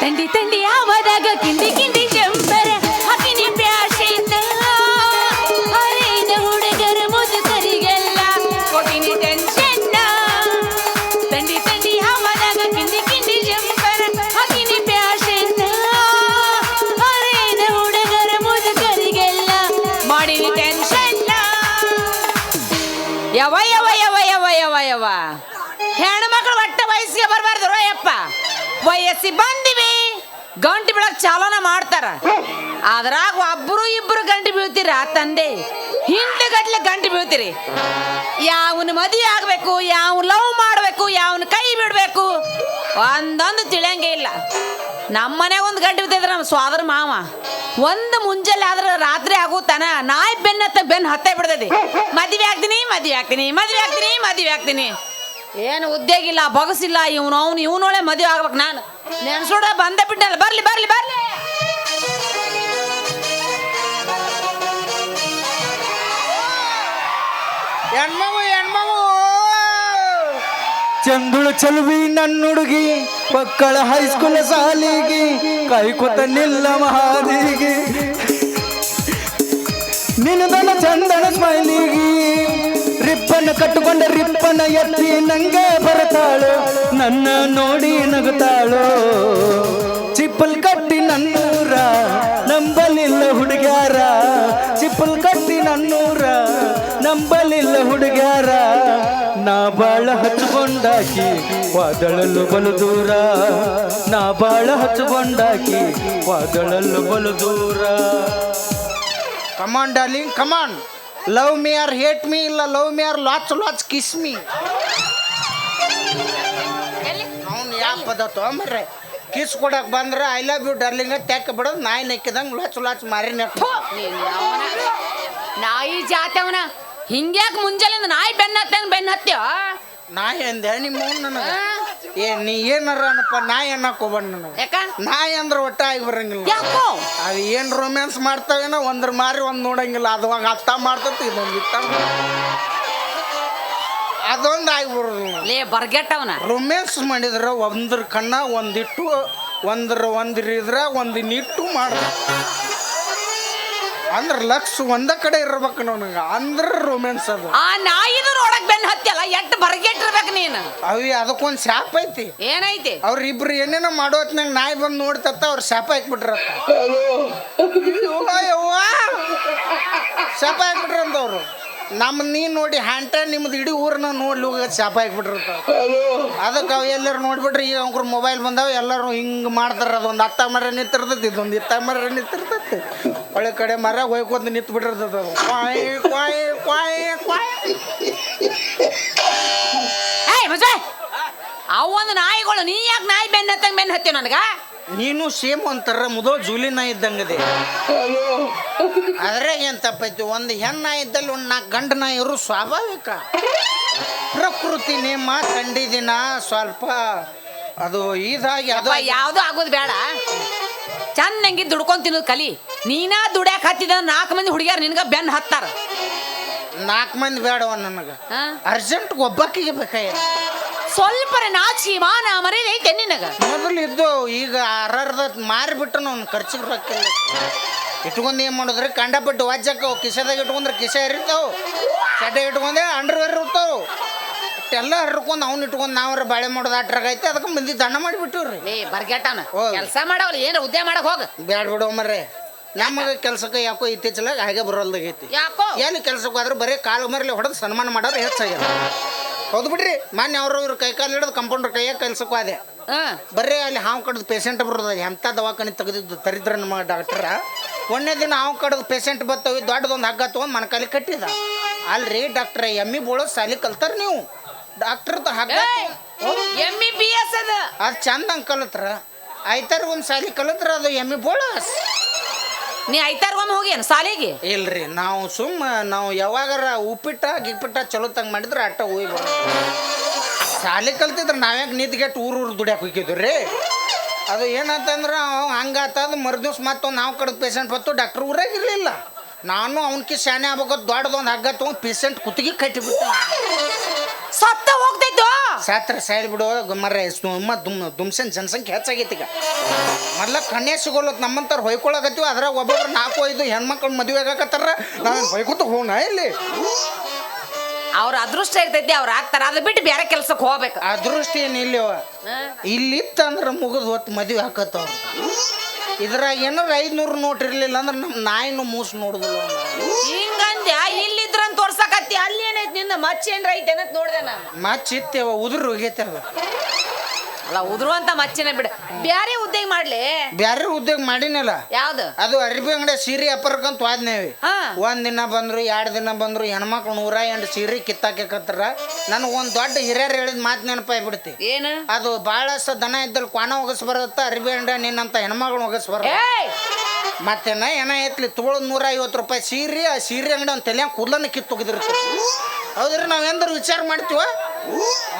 ತಂಡಿ ತಂಡಿ ಆವದಾಗ ಕಿಂಡಿ ಕಿಂಡಿ ಜಂಪರ ಹಕ್ಕಿನಿ ಪ್ಯಾಶೆಯಿಂದ ಅರೇನ ಹುಡುಗರ ಮುದುಕರಿಗೆಲ್ಲ ಕೊಟ್ಟಿನಿ ಟೆನ್ಷನ್ ತಂಡಿ ತಂಡಿ ಆವದಾಗ ಕಿಂಡಿ ಕಿಂಡಿ ಜಂಪರ ಹಕ್ಕಿನಿ ಪ್ಯಾಶೆಯಿಂದ ಅರೇನ ಹುಡುಗರ ಮುದುಕರಿಗೆಲ್ಲ ಮಾಡಿನಿ ಟೆನ್ಷನ್ ಯವ ಯವ ಯವ ಯವ ಯವ ಯವ ಹೆಣ್ಮಕ್ಳು ಒಟ್ಟ ವಯಸ್ಸಿಗೆ ಬರಬಾರ್ದು ಯಪ್ಪ ವಯಸ್ಸಿ ಬೀಳಕ್ ಚಾಲನ ಮಾಡ್ತಾರ. ಅದ್ರಾಗ ಒಬ್ರು ಇಬ್ರು ಗಂಟು ಬೀಳ್ತೀರ ತಂದೆ? ಹಿಂದೆ ಗಟ್ಲೆ ಗಂಟು ಬೀಳ್ತೀರಿ. ಯಾವನ ಮದಿ ಆಗ್ಬೇಕು ಯಾವ ಲವ್ ಮಾಡ್ಬೇಕು, ಯಾವನ ಕೈ ಬಿಡ್ಬೇಕು, ಒಂದೊಂದು ತಿಳಿಯಂಗೆ ಇಲ್ಲ. ನಮ್ಮನೆ ಒಂದು ಗಂಟೆ ಬಿದ್ದಿದ್ರೆ ನಮ್ಮ ಸ್ವಾದ್ರ ಮಾವ. ಒಂದು ಮುಂಜಾನೆ ಆದ್ರೆ ರಾತ್ರಿ ಆಗುತ್ತಾನ ನಾಯಿ ಬೆನ್ನತ್ತ ಬೆನ್ನು ಹತ್ತೆ ಬಿಡ್ತೈತಿ ಮದ್ವೆ ಆಗ್ತೀನಿ ಮದ್ವೆ ಆಗ್ತೀನಿ ಮದ್ವೆ ಆಗ್ತೀನಿ ಮದ್ವೆ ಆಗ್ತೀನಿ. ಏನು ಉದ್ಯೋಗ ಇಲ್ಲ ಬಗಸಿಲ್ಲ ಇವನು, ಅವನು ಇವನೊಳೆ ಮದುವೆ ಆಗ್ಬೇಕು ನಾನು. ನೆನ್ಸೋಡ ಬಂದೆ ಬಿಟ್ಟಲ್ಲ ಬರ್ಲಿ ಬರ್ಲಿ ಬರ್ಲಿ. ಹೆಣ್ಮಗು. ಚಂದುಳು ಚಲುವಿ ನನ್ನುಡುಗಿ, ಮಕ್ಕಳ ಹೈಸ್ಕೂಲ್ ಸಾಲಿಗೆ, ಕೈಕೊತ ನಿಲ್ಲ ಮಹಾದಿಗೆ. ನಿನ್ನ ಚಂದನ ಸ್ಮೈಲಿಗೆ. ರಿಪ್ಪನ ಕಟ್ಟುಕೊಂಡ ರಿಪ್ಪನ ಎತ್ತಿ ನಂಗೆ ಬರತಾಳು, ನನ್ನ ನೋಡಿ ನಗುತ್ತಾಳು. ಚಿಪ್ಪಲ್ ಕಟ್ಟಿ ನನ್ನೂರ, ನಂಬಲಿಲ್ಲ ಹುಡುಗ್ಯಾರ. ಚಿಪ್ಪಲ್ ಕಟ್ಟಿ ನನ್ನೂರ, ನಂಬಲಿಲ್ಲ ಹುಡುಗ್ಯಾರ. ನಾ ಬಾಳ ಹಚ್ಚಿಕೊಂಡಾಕಿ ವಾದಳಲು ಬಲು ದೂರ. ನಾ ಬಾಳ ಹಚ್ಚಿಕೊಂಡಾಕಿ ವಾದಳಲು ಬಲು ದೂರ. Command darling come on love me or hate me ಇಲ್ಲ ಲವ್ ಮಿ ಆರ್ ಲಾಚ್ ಲಾಚ್ ಕಿಸ್ ಮೀ ಅವ್ನು ಯಾವ ಪದ ತೊಗೊಂಬರ್ರೆ ಕಿಸ್ ಕೊಡಕ್ ಬಂದ್ರೆ ಐ ಲವ್ ಯು ಡರ್ಲಿಂಗ್ ತೆಕ್ಕ ಬಿಡೋದು ನಾಯಿ ನೆಕ್ಕಿದಂಗೆ ಲಾಚ್ ಲಾಚ್ ಮಾರಿ ನೆಕ್ಕ ನಾಯಿ ಜಾತವನ? ಹಿಂಗ್ಯಾಕೆ ಮುಂಜಾನೆ ನಾಯಿ ಬೆನ್ನತ್ತೆ ಹತ್ತಂಗ್ ಬೆನ್ನ ಹತ್ತ್ಯೋ? ನಾಯಿ ಅಂದೆ ನಿಮ್ಮ ನನಗೆ. ಏ ನೀ ಏನಾರ ಅನ್ನಪ್ಪ ನಾಯಿ ಅನ್ನಕ್ ಹೋಗ್ಬೇಡ ನನಗೆ ಯಾಕ? ನಾಯಿ ಅಂದ್ರೆ ಒಟ್ಟ ಆಗಿ ಬರಂಗಿಲ್ಲ. ಯಾಕೋ? ಅದು ಏನು ರೊಮ್ಯಾನ್ಸ್ ಮಾಡ್ತಾವೇನೋ ಒಂದ್ರ ಮಾರಿ ಒಂದು ನೋಡಂಗಿಲ್ಲ. ಅದ್ವಾಗ ಅತ್ತ ಮಾಡ್ತತಿ ಇದೊಂದು ಇತ್ತ ಅದೊಂದು ಆಗಿ ಬರೋದು ಲೇ ರೊಮ್ಯಾನ್ಸ್ ಮಾಡಿದ್ರೆ ಒಂದ್ರ ಕಣ್ಣ ಒಂದಿಟ್ಟು ಒಂದ್ರ ಒಂದ್ರ ಇದ್ರ ಒಂದಿನ ಇಟ್ಟು ಮಾಡ. ಅಂದ್ರೆ ಲಕ್ಷ ಒಂದ ಕಡೆ ಇರ್ಬೇಕು ನನಗೆ ಅಂದ್ರೆ ರೊಮ್ಯಾನ್ಸ್ ಅದು. ಆ ನಾಯಿದು ನೋಡಕ್ ಬೆನ್ನ ಹತ್ಯಲ್ಲ ಎಟ್ ಬರ್ಗೆಟ್ಟಿರ್ಬೇಕು ನೀನು? ಅವಿ ಅದಕ್ಕೊಂದು ಶಾಪ್ ಐತಿ. ಏನೈತಿ? ಅವ್ರಿಬ್ರು ಏನೇನೋ ಮಾಡೋ ಹೊತ್ನಾಗ ನಾಯಿ ಬಂದು ನೋಡ್ತತ್ತ ಅವ್ರ ಶಾಪ ಹಾಕ್ಬಿಟ್ರತ್ತ. ಶಾಪ ಹಾಕ್ಬಿಟ್ರಂತ ಅವರು. ನಮ್ಮ ನೀ ನೋಡಿ ಹ್ಯಾಂಟ ನಿಮ್ದು ಇಡೀ ಊರನ್ನ ನೋಡ್ಲಿ ಹೋಗ ಶಾಪ ಹಾಕ್ಬಿಟ್ರಿ ಅದಕ್ಕೆ ಅವು ಎಲ್ಲರೂ ನೋಡ್ಬಿಟ್ರಿ ಈಗ ಅವ್ರ ಮೊಬೈಲ್ ಬಂದಾವ ಎಲ್ಲರೂ ಹಿಂಗೆ ಮಾಡ್ತಾರೆ ಅದೊಂದು ಅತ್ತ ಮರ ನಿಂತಿರ್ತೈತಿ ಇದೊಂದು ಇತ್ತ ಮರ ನಿಂತಿರ್ತೈತಿ. ಒಳ್ಳೆ ಕಡೆ ಮರ ಹೋಯ್ಕೊಂತ ನಿಂತು ಬಿಟ್ಟಿರ್ತೈತೆ ಅದು. ಕ್ವಾಯ್ ಕ್ವಾಯ್ ಕ್ವಾಯ್ ಕ್ವಾಯ್. ಏಯ್ ಅವ ಅವೊಂದು ನಾಯಿಗಳು ನೀ ಯಾಕೆ ನಾಯಿ ಬೆನ್ನ ಹತ್ತಂಗ್ ಬೆನ್ನ ಹತ್ತೀವಿ ನನಗ? ನೀನು ಸೇಮ್ ಒಂಥರ ಮುದೋ ಜೂಲಿನ ಇದ್ದಂಗದೆ. ಅದ್ರಾಗ ಏನ್ ತಪ್ಪೈತಿ ಒಂದು ಹೆಣ್ಣ ಇದ್ದಲ್ಲಿ ಒಂದು ನಾಲ್ಕು ಗಂಡನ ಇರು ಸ್ವಾಭಾವಿಕ. ಪ್ರಕೃತಿ ನೇಮ ಕಂಡಿದಿನ? ಸ್ವಲ್ಪ ಅದು ಇದಾಗಿ ಅದು ಯಾವುದು ಆಗೋದು ಬೇಡ. ಚೆನ್ನಾಗಿ ದುಡ್ಕೊಂಡ್ ತಿನ್ನೋದು ಕಲಿ. ನೀನಾ ದುಡ್ಯಾಕ ಹತ್ತಿದ ನಾಲ್ಕು ಮಂದಿ ಹುಡುಗಿಯರು ನಿನ್ಗ ಬೆನ್ನು ಹತ್ತಾರ. ನಾಲ್ಕು ಮಂದಿ ಬೇಡವ ನನಗೆ. ಅರ್ಜೆಂಟ್ ಒಬ್ಬಕ್ಕಿಗೆ ಬೇಕಾಯ ಸ್ವಲ್ಪ ನಾಚಿ ಮಾನ ಮರೀಲೈತೆ ನಿನಗ. ಮೊದಲು ಇದ್ದು ಈಗ ಅರ್ಧ ಮಾರಿಬಿಟ್ಟು ಅವ್ನು ಖರ್ಚಿಗೆ ರೊಕ್ಕಿಲ್ಲ ಇಟ್ಕೊಂಡು ಏನು ಮಾಡಿದ್ರೆ? ಕಂಡಪಟ್ಟು ವಾಜ್ಯಕ್ಕ ಕಿಸೆದಾಗ ಇಟ್ಕೊಂಡ್ರೆ ಕಿಸೆ ಇರ್ತಾವ ಚಡ್ಡೆ ಇಟ್ಕೊಂಡೆ ಅಂಡರ್ವೇರ್ ಇರ್ತಾವ ಎಲ್ಲ ಹರ್ಕೊಂಡು ಅವ್ನು ಇಟ್ಕೊಂಡು ನಾವ್ರ ಬಾಳೆ ಮಾಡೋದು ಆಟ್ರಾಗ ಐತೆ ಅದಕ್ಕೆ ಮಂದಿ ದಂಡ ಮಾಡಿಬಿಟ್ಟಿವ್ರಿ. ರೀ ಬರ್ಗೆಟ್ಟವನ ಓ. ಕೆಲಸ ಮಾಡವಲ್ಲ ಏನು ಉದ್ಯ ಮಾಡಕ್ ಹೋಗ. ಬೇಡ ಬಿಡೋ ಮರ್ರೆ. ನಮಗೆ ಕೆಲಸಕ್ಕೆ ಯಾಕೋ ಇತ್ತೀಚಲಾಗ ಹಾಗೆ ಬರೋಲ್ದಾಗೈತಿ ಯಾಕೋ? ಏನು ಕೆಲ್ಸಕ್ಕೆ ಹೋದ್ರೆ ಬರೀ ಕಾಲು ಮರಲಿ ಹೊಡೆದು ಸನ್ಮಾನ ಮಾಡೋರು ಹೆಚ್ಚಾಗ್ಯದ. ಹೌದು ಬಿಡ್ರಿ ಮಾನ್ಯ ಅವರು ಇವ್ರ ಕೈ ಕಾಲು ಹಿಡಿದು ಕಂಪೌಂಡರ್ ಕೈಯಾಗ ಕೆಲಸಕ್ಕೂ ಅದೇ ಹಾ. ಬರೀ ಅಲ್ಲಿ ಹಾವು ಕಡ್ದು ಪೇಷಂಟ್ ಬರೋದು ಎಂಥ ದವಾಖಾನೆ ತೆಗೆದಿದ್ದು ತರಿದ್ರ ನಮ್ಮ ಡಾಕ್ಟ್ರ ಒಂದನೇ ದಿನ ಹಾವು ಕಡ್ದು ಪೇಷಂಟ್ ಬರ್ತವೆ ದೊಡ್ಡದೊಂದು ಹಗ್ಗ ತೊಗೊಂಡು ಮನಕಾಲಿ ಕಟ್ಟಿದ. ಅಲ್ರಿ ಡಾಕ್ಟ್ರ ಎಮ್ಮಿ ಬೋಳೋ ಸಾಲಿ ಕಲ್ತಾರ ನೀವು. ಡಾಕ್ಟರ್ದು ಹಗ್ಗ ಎಮ್ಮಿ ಬಿ ಎಸ್ ಅದ. ಅದು ಚಂದಂಗೆ ಕಲತ್ರ. ಐತಾರ ಒಂದು ಸಾಲಿ ಕಲತ್ರ ಅದು ಎಮ್ಮಿ ಬೋಳಸ್ ನೀ ಐತಾರ ಒಮ್ಮೆ ಏನು ಸಾಲಿಗೆ? ಇಲ್ರಿ ನಾವು ಸುಮ್ಮ ನಾವು ಯಾವಾಗಾರ ಉಪ್ಪಿಟ್ಟ ಗಿಪ್ಪಿಟ್ಟ ಚಲೋ ತಂಗ ಮಾಡಿದ್ರೆ ಅಟ್ಟ ಹೋಗಿ ಬರ ಶಾಲೆ ಕಲ್ತಿದ್ರೆ ನಾವ್ಯಾಕೆ ನಿಂತ್ಗೆಟ್ಟು ಊರು ಊರು ದುಡ್ಯಾಕೆ ಹೋಗಿದ್ವಿ ರೀ ಅದು ಏನಂತಂದ್ರೆ ಹಂಗಾತದ ಮರುದಿವ್ಸ ಮತ್ತೊಂದು ನಾವು ಕಡ್ದು ಪೇಷಂಟ್ ಬತ್ತು ಡಾಕ್ಟ್ರ್ ಊರಾಗ ಇರಲಿಲ್ಲ. ನಾನು ಅವನಿಗೆ ಶಾನೆ ಆಗ್ಬೇಕು ದೊಡ್ಡದೊಂದು ಹಗ್ಗ ತೊಗೊಂಡು ಪೇಷಂಟ್ ಕುತ್ತಿಗೆ ಕಟ್ಟಿಬಿಟ್ಟು. ಸತ್ತ ಹೋಗ್ತೈತೋ ಸಾತ್ರ ಸಾಯ್ದು ಬಿಡೋ ಮರ ಸುಮ್ಮ ದುಮ್ ದುಮ್ಸನ್ ಜನಸಂಖ್ಯೆ ಹೆಚ್ಚಾಗೈತಿ ಈಗ. ಮೊದ್ಲ ಕಣ್ಣೇ ಸಿಗೋಲ್ಲತ್ ನಮ್ಮಂತಾರ ಹೊಯ್ಕೊಳಕತ್ತೀವಿ ಅದ್ರಾಗ ಒಬ್ಬೊಬ್ರು ನಾಲ್ಕು ಐದು ಹೆಣ್ಮಕ್ಳು ಮದುವೆ ಆಗಕತ್ತಾರ. ನಾನು ಹೊಯ್ಕೊತ ಹೋಣ ಇಲ್ಲಿ? ಅವ್ರ ಅದೃಷ್ಟ ಇರ್ತೈತಿ ಅವ್ರು ಆಗ್ತಾರ. ಅದು ಬಿಟ್ಟು ಬೇರೆ ಕೆಲ್ಸಕ್ಕೆ ಹೋಗ್ಬೇಕು. ಅದೃಷ್ಟ ಏನಿಲ್ಲ ಇಲ್ಲಿ ಇಲ್ಲಿತ್ತಂದ್ರೆ ಮುಗಿದು ಹೊತ್ತು ಮದುವೆ ಹಾಕತ್ತವ್ರು ಇದ್ರಾಗ ಏನಾರ ಐದ್ನೂರು ನೋಟ್ ಇರ್ಲಿಲ್ಲ ಅಂದ್ರೆ ನಮ್ಮ ನಾಯಿನೂ ಮೂಸ್ ನೋಡುದಿಲ್ಲ. ಹಿಂಗಂದ್ಯ? ಇಲ್ಲಿದ್ರಂತ ತೋರ್ಸಕತ್ತಿ. ಅಲ್ಲಿ ಏನೈತಿ ನಿನ್ನ ಮಚ್ಚ ಏನ್ರ ಐತೆ ಅಂತ ನೋಡ್ದೆ ನಾನು. ಮಚ್ಚಿತ್ತೇವ ಉದುರು ಹೋಗೈತೆ ಅದು. ಅಲ್ಲ ಉದುರುವಂತ ಮಚ್ಚಿನ ಬಿಡ. ಬ್ಯಾರೆ ಉದ್ಯೋಗ ಮಾಡ್ಲಿ? ಬ್ಯಾರೆ ಉದ್ಯೋಗ ಮಾಡಿನಲ್ಲ. ಯಾವ್ದು? ಅದು ಅರ್ಬಿ ಅಂಗಡಿ ಸೀರೆ ಅಪ್ಪರ್ಕಂತ ಹೋದ್ನೇವಿ. ಹಾ. ಒಂದ್ ದಿನ ಬಂದ್ರು ಎರಡು ದಿನ ಬಂದ್ರು ಹೆಣ್ಮಕ್ಳು ನೂರ ಎಂಟು ಸೀರೆ ಕಿತ್ತಾಕತ್ರ ನನಗೆ ಒಂದು ದೊಡ್ಡ ಹಿರಿಯರು ಹೇಳಿದ ಮಾತು ನೆನಪಾಗ್ಬಿಡ್ತಿ ಏನು? ಅದು ಬಹಳಷ್ಟು ದನ ಇದ್ದಲ್ಲಿ ಕ್ವಾಣ ಒಗಸ್ ಬರತ್ತ ಅರ್ಬಿ ಅಂಗಡಿ ನಿನ್ನಂತ ಹೆಣ್ಮಕ್ಳು ಒಗಸ್ ಬರ ಏಯ್! ಮತ್ತೇನ ಏನ ಐತ್ಲಿ ತೊಗೊಳದ್ ನೂರ ಐವತ್ತು ರೂಪಾಯಿ ಸೀರೆ ಆ ಸೀರೆ ಅಂಗಡಿ ಒಂದು ತಲೆ ಕೂದಲನ್ನ ಕಿತ್ತು ಹೋಗಿದಿರ್ತೀವಿ ಹೌದ್ರಿ ನಾವು ಎಂದ್ರೆ ವಿಚಾರ ಮಾಡ್ತೀವ?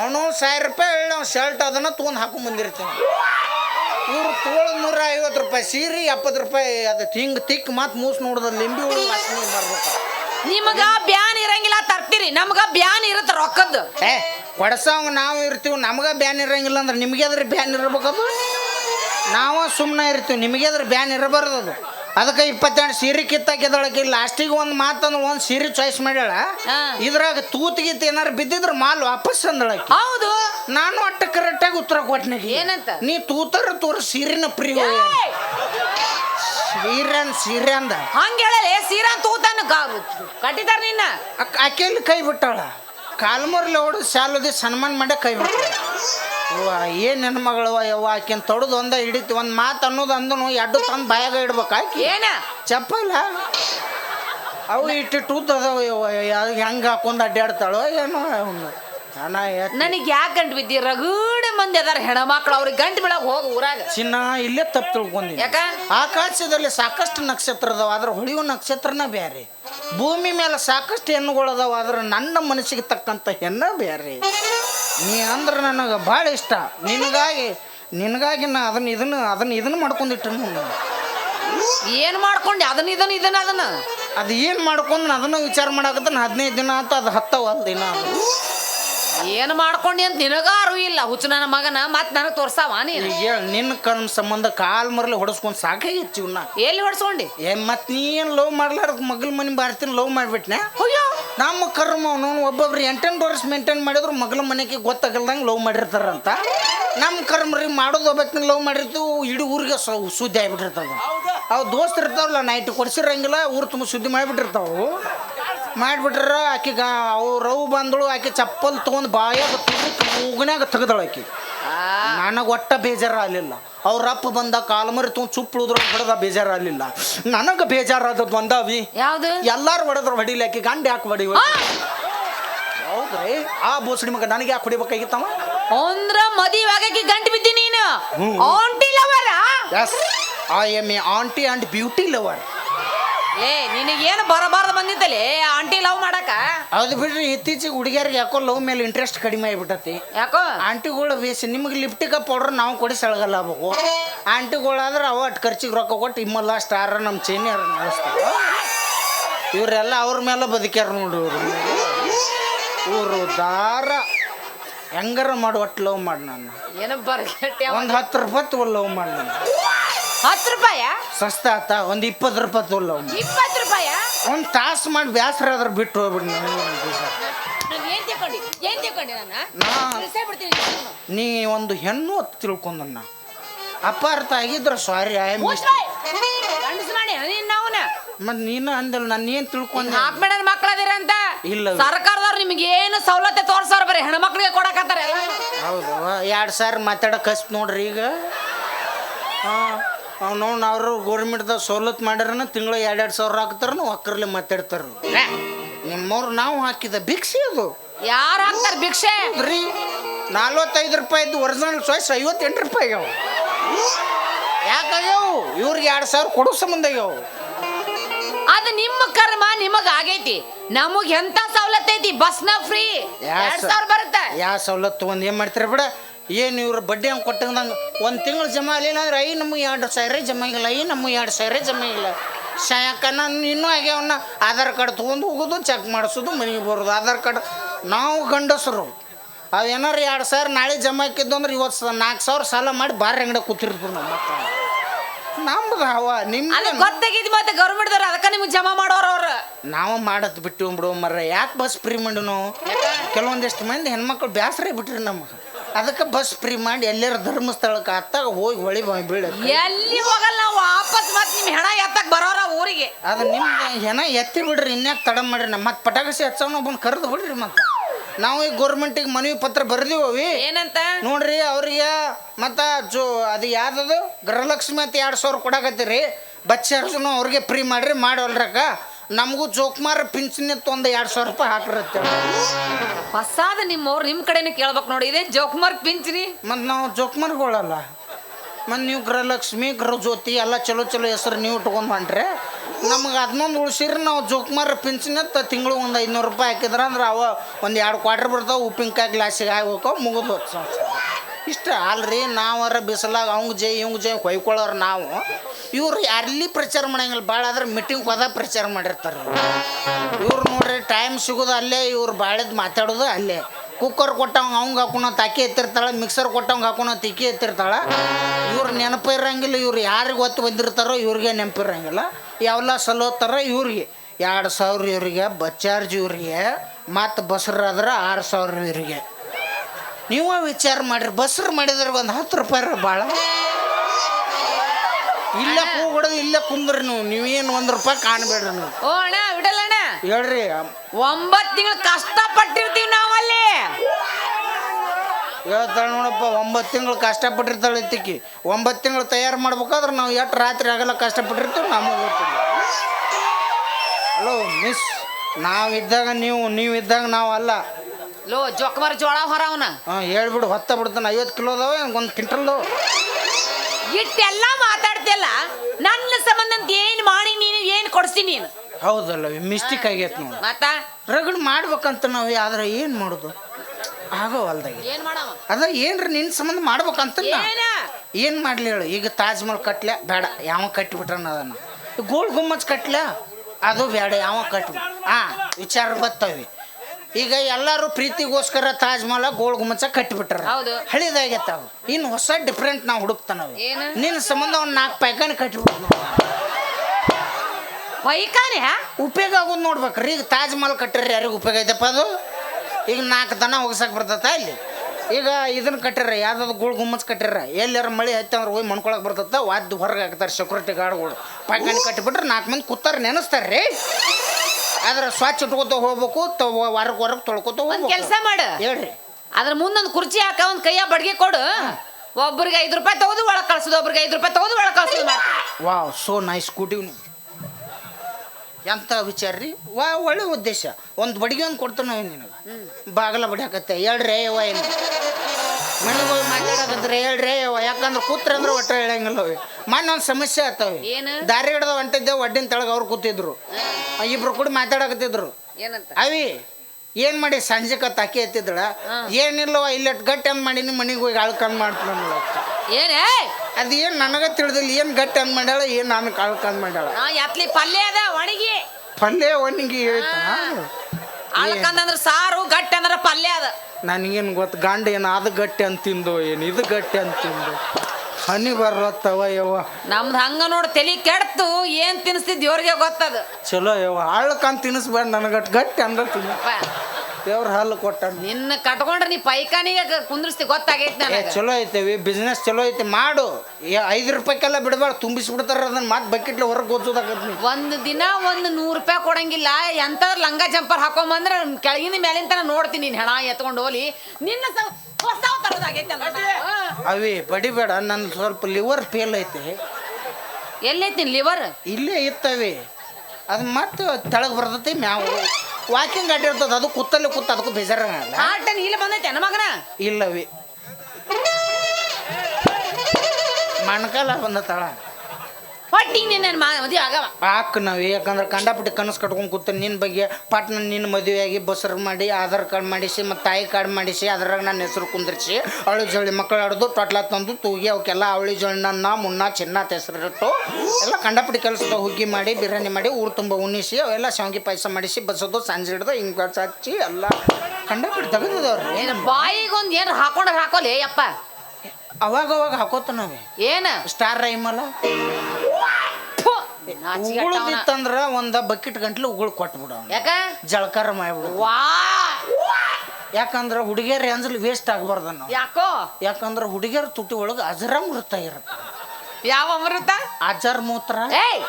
ಅವನು ಸಾವಿರ ರೂಪಾಯಿ ಹೇಳಿ ನಾವು ಶರ್ಟ್ ಅದನ್ನು ತೊಗೊಂಡು ಹಾಕೊಂಡ್ ಬಂದಿರ್ತೀವಿ. ಇವ್ರು ತೋಳು ನೂರ ಐವತ್ತು ರೂಪಾಯಿ ಸೀರೆ ಎಪ್ಪತ್ತು ರೂಪಾಯಿ ಅದು ತಿಂಗ್ ತಿಕ್ ಮತ್ತು ಮೂಸ್ ನೋಡಿದ್ರೆ ಲಿಂಬಿ ವಾಸನೆ ಬರ್ಬೇಕು ನಿಮಗ ಬ್ಯಾನ್ ಇರಂಗಿಲ್ಲ ತರ್ತೀರಿ. ನಮಗ ಬ್ಯಾನ್ ಇರುತ್ತೆ ರೊಕ್ಕದ್ದು ಏ ಕೊಡಸಂಗ ನಾವು ಇರ್ತೀವಿ ನಮ್ಗೆ ಬ್ಯಾನ್ ಇರಂಗಿಲ್ಲ ಅಂದ್ರೆ ನಿಮಗೆ ಅದ್ರ ಬ್ಯಾನ್ ಇರ್ಬೇಕದು? ನಾವು ಸುಮ್ಮನೆ ಇರ್ತೀವಿ ನಿಮಗೆ ಅದ್ರ ಬ್ಯಾನ್ ಇರಬಾರ್ದು ಅದು ಅದಕ್ಕೆ ಇಪ್ಪತ್ತೆಂಟು ಸೀರೆ ಕಿತ್ತಾಕಿದಳಕ್ಕೆ ಲಾಸ್ಟಿಗೆ ಒಂದು ಮಾತಂದ್ರೆ ಒಂದು ಸೀರೆ ಚಾಯ್ಸ್ ಮಾಡ್ಯಾಳ. ಇದ್ರಾಗ ತೂತ್ ಗೀತ್ ಏನಾರು ಬಿದ್ದಿದ್ರ ಮಾಲ್ ವಾಪಸ್ ಅಂದಳಕ್ಕೆ ಹೌದು. ನಾನು ಅಟ್ಟ ಕರೆಕ್ಟಾಗಿ ಉತ್ತರ ಕೊಟ್ಟನಿಗೆ ಏನಂತ? ನೀ ತೂತರ ತೋರ ಸೀರೆನ ಪ್ರಿಯ ಸೀರೆನ್ ಸೀರೆ ಅಂದ್. ಹಂಗ ಹೇಳಲೆ ಸೀರಾ ತೂತಾನ ಕಟ್ಟಿದಾರ ನಿನ್ನ? ಅಕ್ಕ ಅಕೇಲಿ ಕೈ ಬಿಟ್ಟಾಳ. ಕಾಲ್ಮೂರ್ಲಿ ಹೊಡೆದು ಶಾಲದಿ ಸನ್ಮಾನ ಮಾಡ ಕೈ ಬಿಟ್ಟಾಳ. ಏನು ನನ್ನ ಮಗಳವ ಯವ್ವ? ಆಕಿನ ತೊಡೆದು ಒಂದ ಹಿಡಿತು ಒಂದು ಮಾತು ಅನ್ನೋದು ಅಂದನು ಎಡ್ಡು ತಂದು ಬಾಯಾಗ ಇಡ್ಬೇಕು ಆಕಿ? ಏನ? ಚಪ್ಪಲ್ಲ ಅವು ಇಟ್ಟಿಟ್ಟು ಅದಾವ ಯವ್ವ ಹೆಂಗೆ ಹಾಕೊಂಡು ಅಡ್ಡಾಡ್ತಾಳೋ ಏನೋ ಅವನು. ನನಗೆ ಯಾಕೆ ಗಂಟು ಬಿದ್ದಿ ರಗಡ ಮಂದಿ ಅದಾರ ಹೆಣ್ಮಕ್ಳು ಅವ್ರಿಗೆ ಗಂಟು ಬೀಳಕ್ ಹೋಗಿ ಊರಾಗ. ಚಿನ್ನ ಇಲ್ಲೇ ತಪ್ಪು ತಿಳ್ಕೊಂಡಿ ಯಾಕ? ಆಕಾಶದಲ್ಲಿ ಸಾಕಷ್ಟು ನಕ್ಷತ್ರ ಅದಾವ ಆದ್ರೆ ಹೊಳಿಯುವ ನಕ್ಷತ್ರನ ಬೇರೆ ಭೂಮಿ ಮೇಲೆ ಸಾಕಷ್ಟು ಹೆಣ್ಣುಗಳು ಅದಾವ ಆದ್ರೆ ನನ್ನ ಮನಸ್ಸಿಗೆ ತಕ್ಕಂಥ ಹೆಣ್ಣ ಬೇರೆ ನೀ ಅಂದ್ರೆ ನನಗೆ ಭಾಳ ಇಷ್ಟ. ನಿನಗಾಗಿ ನಿನಗಾಗಿ ನಾ ಅದನ್ನ ಇದನ್ನ ಅದನ್ನ ಇದನ್ನ ಮಾಡ್ಕೊಂಡಿಟ್ಟು ಏನ್ ಮಾಡ್ಕೊಂಡು? ಅದನ್ನ ಇದನ್ನ ಇದನ್ನ ಅದನ್ನ. ಅದು ಏನು ಮಾಡ್ಕೊಂಡು ಅದನ್ನ ವಿಚಾರ ಮಾಡಾಕತ್ತ ಹದಿನೈದು ದಿನ ಆಯ್ತು ಅದು ಹತ್ತವ ದಿನ ಅದು ಏನ್ ಮಾಡ್ಕೊಂಡಿ ಅಂತ ನಿನಗ ಅರಿವು ಇಲ್ಲ. ಹುಚ್ಚು ನನ್ನ ಮಗನ ಮತ್ತೆ ನನಗೆ ತೋರ್ಸಾವ ನೀನು? ಈಗ ಹೇಳ ನಿನ್ನ ಕಣ್ ಸಂಬಂಧ ಕಾಲ್ ಮರಲಿ ಹೊಡಸ್ಕೊಂಡು ಸಾಕಾಗಿತ್ತು ಜೀವನ. ಎಲ್ಲಿ ಹೊಡ್ಸ್ಕೊಂಡಿ? ಏ ಮತ್ತೆ ನೀನು ಲವ್ ಮಾಡ್ಲಾರ್ದ ಮಗಳ ಮನೆ ಬಾರ್ತೀನಿ ಲವ್ ಮಾಡಿಬಿಟ್ನೆ? ಅಯ್ಯೋ! ನಮ್ಮ ಕರ್ಮ ಅವನು ಒಬ್ಬೊಬ್ರು ಎಂಟೆಂಟು ಡೋರ್ಸ್ ಮೇಂಟೈನ್ ಮಾಡಿದ್ರು ಮಗಳ ಮನೆಗೆ ಗೊತ್ತಾಗಲ್ದಂಗೆ ಲವ್ ಮಾಡಿರ್ತಾರಂತ. ನಮ್ಮ ಕರ್ಮ ರೀ ಮಾಡೋದು ಒಬ್ಬಾಕಿನ ಲವ್ ಮಾಡಿರ್ತೀವಿ ಇಡೀ ಊರಿಗೆ ಸ- ಸುದ್ದಿ ಆಗಿಬಿಟ್ಟಿರ್ತದ. ಅವು ದೋಸ್ತ್ ಇರ್ತಾವಲ್ಲ ನೈಟ್ ಕೊಡ್ಸಿರಂಗಿಲ್ಲ ಊರು ತುಂಬ ಸುದ್ದಿ ಮಾಡಿಬಿಟ್ಟಿರ್ತಾವು. ಮಾಡಿಬಿಟ್ರ ಆಕಿಗ ಅವು ರವ್ ಬಂದಳು ಆಕೆ ಚಪ್ಪಲ್ ತೊಗೊಂಡು ಬಾಯಾಗ ಮೂಗನ್ಯಾಗ ತೆಗೆದಳು ಆಕಿ. ನನಗೆ ಒಟ್ಟ ಬೇಜಾರ ಆಗಲಿಲ್ಲ ಅವ್ರ ಅಪ್ಪ ಬಂದ ಕಾಲ್ಮರಿ ತುಂಬ ಉಳಿದ್ರು ಹೊಡೆದ ಬೇಜಾರ ಆಗಲಿಲ್ಲ ನನಗೆ ಬೇಜಾರಾದದ್ದು ಒಂದಾವಿ ಯಾವುದು? ಎಲ್ಲಾರು ಹೊಡೆದ್ರು ಹೊಡಿಲಿ ಆಕಿ ಗಂಡ ಯಾಕೆ ಹೊಡಿ! ಹೌದ್ರಿ? ಆ ಬೋಸಡಿ ಮಗ ನನಗೆ ಯಾಕೆ ಹೊಡಿಬೇಕಾಗಿತ್ತವ ಅಂದ್ರ ಮದುವೆ ಆಗಕ್ಕೆ ಗಂಟು ಬಿದ್ದಿ ನೀನು? Aunty lover yes I am a aunty and beauty lover ಏ ನಿನಗೇನು ಬರಬಾರ್ದು ಆಂಟಿ ಲವ್ ಮಾಡಕ ಅದು ಬಿಡ್ರಿ ಇತ್ತೀಚೆಗೆ ಹುಡುಗಿಯರಿಗೆ ಯಾಕೋ ಲವ್ ಮೇಲೆ ಇಂಟ್ರೆಸ್ಟ್ ಕಡಿಮೆ ಆಗಿಬಿಟ್ಟತಿ ಯಾಕೋ? ಆಂಟಿಗಳು ಬೇಸಿ ನಿಮ್ಗೆ ಲಿಪ್ಟಿಕ ಪೌಡ್ರ್ ನಾವು ಕೊಡಿ ಸಳಗಲ್ಲ ಆಂಟಿಗಳಾದ್ರೆ ಅವ ಅಟ್ ಖರ್ಚಿಗೆ ರೊಕ್ಕ ಕೊಟ್ಟು ಇಮ್ಮಲ್ಲ ಸ್ಟಾರ ನಮ್ಮ ಚೇನಿಯರ್ ನಡೆಸ್ತಾರೆ. ಇವರೆಲ್ಲ ಅವ್ರ ಮೇಲೆ ಬದುಕ್ಯಾರ ನೋಡಿ ಇವರು. ಇವರು ದಾರ. ಹೆಂಗಾರ ಮಾಡಿ ಒಟ್ಟು ಲವ್ ಮಾಡಿ ನಾನು. ಏನು ಒಂದು ಹತ್ತು ರೂಪಾಯಿ ತೊಗೊಲ್ ಲವ್ ಮಾಡಿ ನಾನು. ಹತ್ತು ರೂಪಾಯ? ಸಸ್ತಾ ಆತ ಒಂದು ಇಪ್ಪತ್ತು ರೂಪಾಯಿ ತೊಗೊಲ್ ಲವ್ ಮಾಡಿ. ಇಪ್ಪತ್ತು ರೂಪಾಯ? ಒಂದು ತಾಸು ಮಾಡಿ ಬೇಸರ ಆದ್ರೆ ಬಿಟ್ಟು ಹೋಗ್ಬಿಡಿ ಏನ್ ತಿಳ್ಕೊಂಡಿ? ಏನ್ ತಿಳ್ಕೊಂಡಿ ನಾ ತಿಳಿಸೇ ಬಿಡ್ತೀನಿ ನೀ ಒಂದು ಹೆಣ್ಣು ಅಂತ ತಿಳ್ಕೊಂಡನ್ನ. ಅಪಾರ್ಥ ಆಗಿದ್ರ ಸಾರಿ ಐ ಮಾಡಿ ನೀನ್ ಅಂದಲ್ಲ ನಾನು ಏನು ತಿಳ್ಕೊಂಡೆ? ಮಕ್ಕಳದಿರ ಅಂತ ಇಲ್ಲ. ಸರ್ಕಾರದವ್ರು ನಿಮ್ಗೆ ಏನು ಸವಲತ್ತು ತೋರ್ಸಾರ ಬರೀ ಹೆಣ್ಮಕ್ಳಿಗೆ ಕೊಡಕತ್ತಾರ. ಹೌದು ಎರಡು ಸಾರಿ ಮಾತಾಡೋ ಕಷ್ಟ ನೋಡ್ರಿ ಈಗ. ಹಾಂ. ಅವ್ನು ಅವರು ಗೌರ್ಮೆಂಟ್ದಾಗ ಸವಲತ್ತು ಮಾಡ್ಯಾರನ ತಿಂಗಳು ಎರಡು ಎರಡು ಸಾವಿರ ಹಾಕ್ತಾರನು ಒಕ್ಕರ್ಲೆ ಮಾತಾಡ್ತಾರ. ನಿಮ್ಮವ್ರು ನಾವು ಹಾಕಿದ ಭಿಕ್ಷೆ ಅದು. ಯಾರು ಹಾಕ್ತಾರ ಭಿಕ್ಷೆ? ರೀ ನಲ್ವತ್ತೈದು ರೂಪಾಯಿದ್ದು ಒರಿಜಿನಲ್ ಚಾಯ್ಸ್ ಐವತ್ತೆಂಟು ರೂಪಾಯಿ ಆಗ್ಯಾವ. ಯಾಕಾಗ್ಯಾವು ಇವ್ರಿಗೆ ಎರಡು ಸಾವಿರ ಕೊಡೋ ಸಂಬಂಧ ಆಗ್ಯಾವು. ಅದು ನಿಮ್ಮ ಕರ್ಮ ನಿಮಗೆ ಆಗೈತಿ. ನಮಗೆ ಎಂತ ಸವಲತ್ತು ಐತಿ ಬಸ್ನ ಫ್ರೀ ಎರಡ್ ಸಾವಿರ ಬರುತ್ತೆ. ಯಾವ ಸವಲತ್ತು ಒಂದು ಏನು ಮಾಡ್ತೀರ ಬಿಡ? ಏನು ಇವ್ರ ಬಡ್ಡಿ ಹಂಗೆ ಕೊಟ್ಟಂಗೆ ಒಂದು ತಿಂಗಳು ಜಮಾ ಆಗಲಿಲ್ಲ ಅಂದ್ರೆ ಐ ನಮಗೆ ಎರಡು ಸಾವಿರ ಜಮಾ ಆಗಿಲ್ಲ ಐ ನಮಗೆ ಎರಡು ಸಾವಿರ ಜಮಾ ಆಗಿಲ್ಲ. ಸಾಯಕ ನಾನು ಇನ್ನೂ ಆಗ್ಯಾವನ್ನ ಆಧಾರ್ ಕಾರ್ಡ್ ತೊಗೊಂಡು ಹೋಗೋದು ಚೆಕ್ ಮಾಡಿಸೋದು ಮನೆಗೆ ಬರೋದು. ಆಧಾರ್ ಕಾರ್ಡ್ ನಾವು ಗಂಡಸರು. ಅದು ಏನಾರು ಎರಡು ಸಾವಿರ ನಾಳೆ ಜಮಾ ಹಾಕಿದ್ದು ಅಂದ್ರೆ ಇವತ್ತು ನಾಲ್ಕು ಸಾವಿರ ಸಾಲ ಮಾಡಿ ಬಾರಿ ಅಂಗಡಿ ಕೂತಿರ್ತೀವಿ ನಮ್ಮ ಮಕ್ಕಳು ನಮ್ದು ಅವ ನಿಮ್ಮ ಮತ್ತೆ ಗೌರ್ಮೆಂಟ್ದವ್ರು ಅದಕ್ಕೆ ನಿಮ್ಗೆ ಜಮಾ ಮಾಡೋರು ಅವ್ರು. ನಾವು ಮಾಡತ್ ಬಿಟ್ಟು ಬಿಡು ಮರ ಯಾಕೆ ಬಸ್ ಫ್ರೀ ಮಾಡಿ ನಾವು ಕೆಲವೊಂದಿಷ್ಟು ಮಂದಿ ಹೆಣ್ಮಕ್ಳು ಬ್ಯಾಸರ ಬಿಟ್ರಿ ನಮಗೆ. ಅದಕ್ಕೆ ಬಸ್ ಫ್ರೀ ಮಾಡಿ ಎಲ್ಲರ ಧರ್ಮಸ್ಥಳಕ್ಕೆ ಹತ್ತಾಗ ಹೋಗಿ ಹೊಳಿ ಬೀಳ ಎಲ್ಲಿ ಹೋಗಲ್ಲ ನಾವು ವಾಪಸ್ ಮತ್ತೆ ನಿಮ್ಮ ಹೆಣ ಎತ್ತಕ್ ಬರೋರ ಊರಿಗೆ. ಅದು ನಿಮ್ಗೆ ಹೆಣ ಎತ್ತಿ ಬಿಡ್ರಿ ಇನ್ಯಾಕೆ ತಡ ಮಾಡ್ರಿ. ನಮ್ಮ ಮತ್ತೆ ಪಟಾಕಸಿ ಹಚ್ಚವನ ಒಬ್ಬನ ಕರೆದು ಬಿಡ್ರಿ ಮತ್ತೆ. ನಾವು ಈಗ ಗೌರ್ಮೆಂಟಿಗೆ ಮನವಿ ಪತ್ರ ಬರ್ದೀವಿ ಏನಂತ? ನೋಡ್ರಿ ಅವ್ರಿಗೆ ಮತ್ತು ಜೋ ಅದು ಯಾವ್ದದು ಗೃಹಲಕ್ಷ್ಮಿ ಅಂತ ಎರಡು ಸಾವಿರ ಕೊಡಕತ್ತೀರಿ. ಬಚ್ಚರ್ಸನು ಅವ್ರಿಗೆ ಫ್ರೀ ಮಾಡ್ರಿ ಮಾಡೋಲ್ರಕ್ಕ. ನಮಗೂ ಜೋಕ್ಮಾರ ಪಿಂಚಣಿ ಒಂದು ಎರಡು ಸಾವಿರ ರೂಪಾಯಿ ಹಾಕಿರತ್ತೆ. ಹೊಸಾದ ನಿಮ್ಮವ್ರು ನಿಮ್ಮ ಕಡೆನೇ ಕೇಳ್ಬೇಕು ನೋಡಿ ಇದೇ ಜೋಕ್ಮಾರ್ ಪಿಂಚಣಿ. ಮತ್ತು ನಾವು ಜೋಕ್ಮಾರ್ಗಳಲ್ಲ ಮತ್ತು ನೀವು ಗೃಹಲಕ್ಷ್ಮಿ ಗೃಹಜ್ಯೋತಿ ಎಲ್ಲ ಚಲೋ ಚಲೋ ಹೆಸರು ನೀವು ಇಟ್ಕೊಂಡು ಹೊಂಟ್ರೆ ನಮ್ಗೆ ಅದನ್ನೊಂದು ಉಳಿಸಿರಿ ನಾವು ಜೋಕ್ಮಾರ್ ಪಿಂಚಣಿ ಅಂತ ತಿಂಗಳು ಒಂದು ಐನೂರು ರೂಪಾಯಿ ಹಾಕಿದ್ರೆ ಅಂದ್ರೆ ಅವ ಒಂದು ಎರಡು ಕ್ವಾರ್ಟರ್ ಬರ್ತಾವೆ ಉಪ್ಪಿನಕಾಯಿ ಗ್ಲಾಸಿಗೆ ಆಗ್ಬೇಕು ಮುಗಿದು ಇಷ್ಟ ಅಲ್ರಿ, ನಾವರ ಬಿಸಿಲಾಗ ಅವಂಗ ಜೈ, ಇವಂಗ ಜೈ ಹೊಯ್ಕೊಳ್ಳೋರು ನಾವು. ಇವ್ರು ಎಲ್ಲಿ ಪ್ರಚಾರ ಮಾಡಂಗಿಲ್ಲ ಭಾಳ ಆದ್ರೆ ಮೀಟಿಂಗ್ ಹೋದ ಪ್ರಚಾರ ಮಾಡಿರ್ತಾರೆ ಇವ್ರು ನೋಡ್ರಿ ಟೈಮ್ ಸಿಗೋದು ಅಲ್ಲೇ, ಇವ್ರು ಭಾಳದ್ದು ಮಾತಾಡೋದು ಅಲ್ಲೇ. ಕುಕ್ಕರ್ ಕೊಟ್ಟವಂಗ ಅವಂಗೆ ಹಾಕೋಣ, ತಾಕಿ ಎತ್ತಿರ್ತಾಳೆ ಮಿಕ್ಸರ್ ಕೊಟ್ಟವಂಗೆ ಹಾಕೋಣ, ತಿಕ್ಕಿ ಎತ್ತಿರ್ತಾಳೆ. ಇವ್ರು ನೆನಪು ಇರೋಂಗಿಲ್ಲ, ಇವ್ರು ಯಾರಿಗೆ ಒತ್ತು ಬಂದಿರ್ತಾರೋ ಇವ್ರಿಗೆ ನೆನಪಿರಂಗಿಲ್ಲ ಯಾವೆಲ್ಲ ಸಲೋತ್ತಾರ ಇವ್ರಿಗೆ. ಎರಡು ಸಾವಿರ ಇವ್ರಿಗೆ ಬಸ್ ಚಾರ್ಜ್ ಇವ್ರಿಗೆ, ಮತ್ತು ಬಸ್ರಾದ್ರೆ ಆರು ಸಾವಿರ ಇವ್ರಿಗೆ. ನೀವು ವಿಚಾರ ಮಾಡ್ರಿ ಬಸ್ರು ಮಾಡಿದ್ರೆ ಒಂದು ಹತ್ತು ರೂಪಾಯಿ ಭಾಳ ಇಲ್ಲ ಕೂಗೊಡೋದು ಇಲ್ಲ ಕುಂದ್ರಿ ನೀವು ನೀವೇನು ಒಂದು ರೂಪಾಯಿ ಕಾಣಬೇಡ್ರಿ ನೀವು. ಓ ಅಣ್ಣ ಬಿಡಲ್ಲ ಅಣ್ಣ. ಹೇಳ್ರಿ ಒಂಬತ್ತು ತಿಂಗಳು ಕಷ್ಟ ನಾವು ನಾವಲ್ಲಿ. ಹೇಳ್ತಾಳೆ ನೋಡಪ್ಪ ಒಂಬತ್ತು ತಿಂಗಳು ಕಷ್ಟಪಟ್ಟಿರ್ತಾಳೆ ಇತ್ತಿಕ್ಕಿ. ಒಂಬತ್ತು ತಿಂಗಳು ತಯಾರು ಮಾಡ್ಬೇಕಾದ್ರೆ ನಾವು ಎಷ್ಟು ರಾತ್ರಿ ಆಗಲ್ಲ ಕಷ್ಟಪಟ್ಟಿರ್ತೀವಿ ನಮಗೆ ಗೊತ್ತಿಲ್ಲ. ಹಲೋ ಮಿಸ್ ನಾವಿದ್ದಾಗ ನೀವು ನೀವಿದ್ದಾಗ ನಾವು ಅಲ್ಲ ಲೋ ಜೋಕುಮಾರ್ ಜೋಳ ಹೊರ ಅವನ. ಹಾಂ ಹೇಳ್ಬಿಡು ಹೊತ್ತ ಬಿಡ್ತಾನೆ. ಐವತ್ತು ಕಿಲೋ ಅದಾವ ಒಂದು ಕ್ವಿಂಟಲ್ದು ಇಟ್ಟೆಲ್ಲ ಮಾತಾಡ್ತಿಯಲ್ಲ ನನ್ನ ಸಂಬಂಧ ಏನ್ ಮಾಡಿ ನೀನು ಏನು ಕೊಡ್ಸಿ ನೀನು? ಹೌದಲ್ಲ ಮಿಸ್ಟೇಕ್ ಆಗೈತೆ ನೋಡಿ. ಮತ್ತ? ರಗಡ್ ಮಾಡ್ಬೇಕಂತ ನಾವು ಆದ್ರೆ ಏನು ಮಾಡೋದು? ಆಗೋ ಹೊಲ್ದಾಗ. ಏನ್ ಮಾಡವ? ಅದ ಏನ್ರಿ ನಿನ್ನ ಸಂಬಂಧ ಮಾಡ್ಬೇಕಂತ ಏನ? ಏನು ಮಾಡ್ಲಿ ಹೇಳು ಈಗ ತಾಜ್ ಮಹಲ್ ಕಟ್ಲೆ ಬೇಡ ಯಾವ ಕಟ್ಟಿಬಿಟ್ರನ ಅದನ್ನು. ಗೋಲ್ ಗುಮ್ಮಚ್ ಕಟ್ಲೆ ಅದು ಬೇಡ ಯಾವ ಕಟ್ಬಿಟ್ಟು ಹಾಂ ವಿಚಾರ ಬರ್ತವೆ. ಈಗ ಎಲ್ಲರೂ ಪ್ರೀತಿಗೋಸ್ಕರ ತಾಜ್ ಮಹಲ್ ಗೋಲ್ ಗುಮಚ ಕಟ್ಟಿಬಿಟ್ರ ಹೌದು. ಹಳಿದಾಗೈತೆ ಅವು. ಇನ್ನು ಹೊಸ ಡಿಫ್ರೆಂಟ್ ನಾವು ಹುಡುಕ್ತ? ನಿನ್ನ ಸಂಬಂಧ ಒಂದು ನಾಲ್ಕು ಪೈಕಾನಿ ಕಟ್ಟಿಬಿಟ್ಟು ನಾವು. ಪೈಕಾನೆ? ಉಪಯೋಗ ಆಗೋದು ನೋಡ್ಬೇಕ್ರಿ ಈಗ ತಾಜ್ ಮಹಲ್ ಕಟ್ಟಿರಿ ಯಾರಿಗೆ ಉಪಯೋಗ ಐತಪ್ಪ ಅದು? ಈಗ ನಾಲ್ಕು ದನ ಹೋಗ್ಸಕ್ಕೆ ಬರ್ತೈತ ಇಲ್ಲಿ ಈಗ ಇದನ್ನ ಕಟ್ಟಿರ ಯಾವ್ದಾದ್ರು ಗೋಳ್ ಗುಮ್ಮಚ್ ಕಟ್ಟಿರ ಎಲ್ಲಾರ ಮಳೆ ಹತ್ತಿ ಅಂದ್ರೆ ಹೋಗಿ ಮಣ್ಕೊಳಕ್ ಬರ್ತತ್ತ ವಾದ್ದು ಹೊರಗೆ ಹಾಕ್ತಾರೆ ಸೆಕ್ಯೂರಿಟಿ ಗಾರ್ಡ್ಗಳು ಪೈಕಾನಿ ಕಟ್ಟಿಬಿಟ್ರೆ ನಾಲ್ಕು ಮಂದಿ ಕೂತಾರ ನೆನೆಸ್ತಾರೆ ರೀ ಆದ್ರೆ ಸ್ವಚ್ಛ ಇಟ್ಕೋತ ಹೋಗ್ಬೇಕು ಹೊರಗೆ ವಾರಕ್ಕೆ ತೊಳ್ಕೊತ ಹೋಗ್ಬೇಕು. ಕೆಲಸ ಮಾಡು. ಹೇಳ್ರಿ. ಅದ್ರ ಮುಂದೊಂದು ಕುರ್ಚಿ ಹಾಕ ಒಂದು ಕೈಯ ಬಡ್ಗೆ ಕೊಡು. ಒಬ್ರಿಗೆ ಐದು ರೂಪಾಯಿ ತಗೋದು ಒಳಗೆ ಕಳ್ಸೋದು ಒಬ್ರಿಗೆ ಐದು ರೂಪಾಯಿ ತಗೋದು ಒಳಗ್ ಕಳ್ಸೋದು ವಾ ವಾವ್ ಸೋ ನೈಸ್ ಕೂಟಿವ್ ನೀವು ಎಂಥ ವಿಚಾರ ರೀ? ವಾ ಒಳ್ಳೆ ಉದ್ದೇಶ. ಒಂದು ಬಡಿಗೆ ಒಂದು ಕೊಡ್ತಾನೆ ನಿನಗೆ? ಬಾಗಲ ಬಡಿಯಾಕತ್ತೆ. ಹೇಳ್ರಿ ಏನು? ಹೋಗಿ ಹೇಳ್ರಿ ಯಾಕಂದ್ರೆ ಕೂತ್ರಿ ಅಂದ್ರೆ ಒಟ್ಟ ಹೇಳಂಗಿಲ್ಲ ಅವಿ ಮೊನ್ನೆ ಒಂದು ಸಮಸ್ಯೆ ಆತವೆ? ದಾರಿ ಹಿಡ್ದ ಹೊಂಟಿದ್ದೆ ಒಡ್ಡಿನ ತಳಗ ಅವ್ರು ಕೂತಿದ್ರು. ಇಬ್ರು ಕೂಡ ಮಾತಾಡಕತ್ತಿದ್ರು. ಅವಿ ಏನು ಮಾಡಿ ಸಂಜೆ ಕತ್ ಅಕ್ಕಿ ಎತ್ತಿದ್ದಳ ಏನಿಲ್ಲವ ಇಲ್ಲಟ್ ಗಟ್ಟಿ ಅಂದ್ ಮಾಡೀನಿ ಮನೆಗೆ ಹೋಗಿ ಅಳ್ಕಂದ್ ಮಾಡ್ತಾನ ಏನೇ ಅದು ಏನು ನನಗೆ ತಿಳಿದಿಲ್ಲ ಏನು ಗಟ್ಟಿ ಅಂದ್ ಮಾಡ್ಯಾಳ ಏನು ನಾನು ಅಳ್ಕಂದ್ ಮಾಡ್ಯಾಳ? ಪಲ್ಯ ಅದ ಒಣಗಿ. ಪಲ್ಯ ಒಣಗಿ ಹೇಳ್ತಾ ಅಳ್ಕಂದ್ರ ಸಾರು ಗಟ್ಟಿ ಅಂದ್ರೆ ಪಲ್ಯ ಅದ. ನನಗೇನು ಗೊತ್ತು ಗಂಡ ಏನು ಅದು ಗಟ್ಟಿ ಅಂತ ತಿಂದು ಏನು ಇದು ಗಟ್ಟಿ ಅಂತ ತಿಂದು. ಹನಿ ಬರ್ಲತ್ತವ ಯವ್ವ. ನಮ್ದು ಹಂಗ ನೋಡಿ ತಲಿ ಕೆಡ್ತು ಏನ್ ತಿನ್ಸ್ತಿದ್ ಇವ್ರಿಗೆ ಗೊತ್ತದ. ಚಲೋ ಯವ್ವ. ಅಳ್ಕಂತ ತಿನ್ನಿಸ್ಬೇಡ ನನಗೆ ಗಟ್ಟಿ ಅಂದ್ರೆ ತಿನ್ನು. ದೇವ್ರ ಹಲ್ಲು ಕೊಟ್ಟ ನಿನ್ನ ಕಟ್ಕೊಂಡ್ರೆ ನೀ ಪೈಕಾನಿಗೆ ಕುಂದ್ರಿಸ್ತಿ ಗೊತ್ತಾಗೈತಿ ನನಗೆ. ಚಲೋ ಐತೆವಿ ಬಿಸ್ನೆಸ್ ಚಲೋ ಐತಿ ಮಾಡು. ಏ ಐದು ರೂಪಾಯಿಗೆಲ್ಲ ಬಿಡಬಾರ್ದು ತುಂಬಿಸ್ಬಿಡ್ತಾರ ಅದನ್ನ ಮತ್ತೆ ಬಕೆಟ್ಲೆ ಹೊರಗೆ ಗೊತ್ತದಾಗತ್ ನೀ. ಒಂದ್ ದಿನ ಒಂದು ನೂರು ರೂಪಾಯಿ ಕೊಡಂಗಿಲ್ಲ ಎಂತ ಲಂಗ ಜಂಪರ್ ಹಾಕೊಂಬಂದ್ರೆ ಕೆಳಗಿನ ಮೇಲಿಂದ ತನ ನೋಡ್ತೀನಿ ನೀನು ಹೆಣ ಎತ್ಕೊಂಡು ಹೋಲಿ ನಿನ್ನ ಸ- ಹೊಸ ತರೋದಾಗೈತಿ ಅಲ್ಲ ನಾನು. ಅವಿ ಬಡಿಬೇಡ ನನ್ನ ಸ್ವಲ್ಪ ಲಿವರ್ ಫೇಲ್ ಐತೆ. ಎಲ್ಲೈತಿ ಲಿವರ್ ಇಲ್ಲೇ ಇತ್ತವಿ. ಅದು ಮತ್ತೆ ತಳಗ್ ಬರ್ತೈತಿ ಮ್ಯಾವ. ವಾಕಿಂಗ್ ಅಡ್ಡಿರ್ತದ ಅದು ಕೂತಲ್ಲೇ ಕೂತ ಅದಕ್ಕೂ ಬೇಜಾರಾಗಲ್ಲ ಆಟನ್ ಇಲ್ಲಿ ಬಂದೈತೆ ನನ್ನ ಮಗನ? ಇಲ್ಲವಿ. ಮಣ್ಕಾಲ ಬಂದ ತಳ ಹೊಟ್ಟಿಗೆ ನಿನ್ನ ಮದುವೆ ಆಗವ. ನಾವು ಯಾಕಂದ್ರೆ ಕಂಡಾಪಟ್ಟಿ ಕನಸು ಕಟ್ಕೊಂಡು ಕೂತ ನಿನ್ನ ಬಗ್ಗೆ ಪಟ್ನ ನಿನ್ನ ಮದುವೆಯಾಗಿ ಬಸರ್ ಮಾಡಿ ಆಧಾರ್ ಕಾರ್ಡ್ ಮಾಡಿಸಿ ಮತ್ತು ತಾಯಿ ಕಾರ್ಡ್ ಮಾಡಿಸಿ ಅದ್ರಾಗ ನನ್ನ ಹೆಸರು ಕುಂದಿರ್ಸಿ ಅವಳಿ ಜೊಳಿ ಮಕ್ಕಳು ಆಡೋದು ಟೊಟ್ಲ ತಂದು ತೂಗಿ ಅವಕ್ಕೆಲ್ಲ ಅವಳಿ ಜೋಳಿ ನನ್ನ ಮುನ್ನ ಚಿನ್ನ ಹೆಸರಿಟ್ಟು ಎಲ್ಲ ಕಂಡಾಪಟ್ಟಿ ಕೆಲಸದ ಹುಗ್ಗಿ ಮಾಡಿ ಬಿರಿಯಾನಿ ಮಾಡಿ ಊರು ತುಂಬ ಉಣ್ಣಿಸಿ ಅವೆಲ್ಲ ಶಾವಿಗೆ ಪಾಯಸ ಮಾಡಿಸಿ ಬಸೋದು ಸಂಜೆ ಹಿಡ್ದು ಹಿಂಗೆ ಹಚ್ಚಿ ಎಲ್ಲ ಕಂಡಪಟ್ಟಿ ತೆಗೆದಿದವ್ರಿ ಏನ್? ಬಾಯಿಗೊಂದ್ ಏನ್ ಹಾಕೊಂಡ್ರೆ ಹಾಕೋಲಿ ಅಪ್ಪ ಅವಾಗ ಅವಾಗ ಹಾಕೋತ ನಾವೇ. ಏನು? ಸ್ಟಾರ್ ರೈಮಲ್ಲ. ಉಗುಳ್ದಿತ್ತಂದ್ರ ಒಂದ ಬಕೆಟ್ ಗಂಟ್ಲು ಉಗುಳ್ ಕೊಟ್ಬಿಡ ಯಾಕ? ಜಳಕಾರ ಮಾಡ್ಬಿಡು ವಾ. ಯಾಕಂದ್ರ ಹುಡುಗಿಯರ್ ಎಂಜಲ್ ವೇಸ್ಟ್ ಆಗ್ಬಾರ್ದ ನಾವು ಯಾಕೋ? ಯಾಕಂದ್ರ ಹುಡುಗಿಯರ ತುಟಿ ಒಳಗ ಅಜರಾಮೃತ ಇರುತ್ತೆ. ಯಾವ ಅಮೃತ ಅಜರ್ ಮೂತ್ರ. ಏಯ್!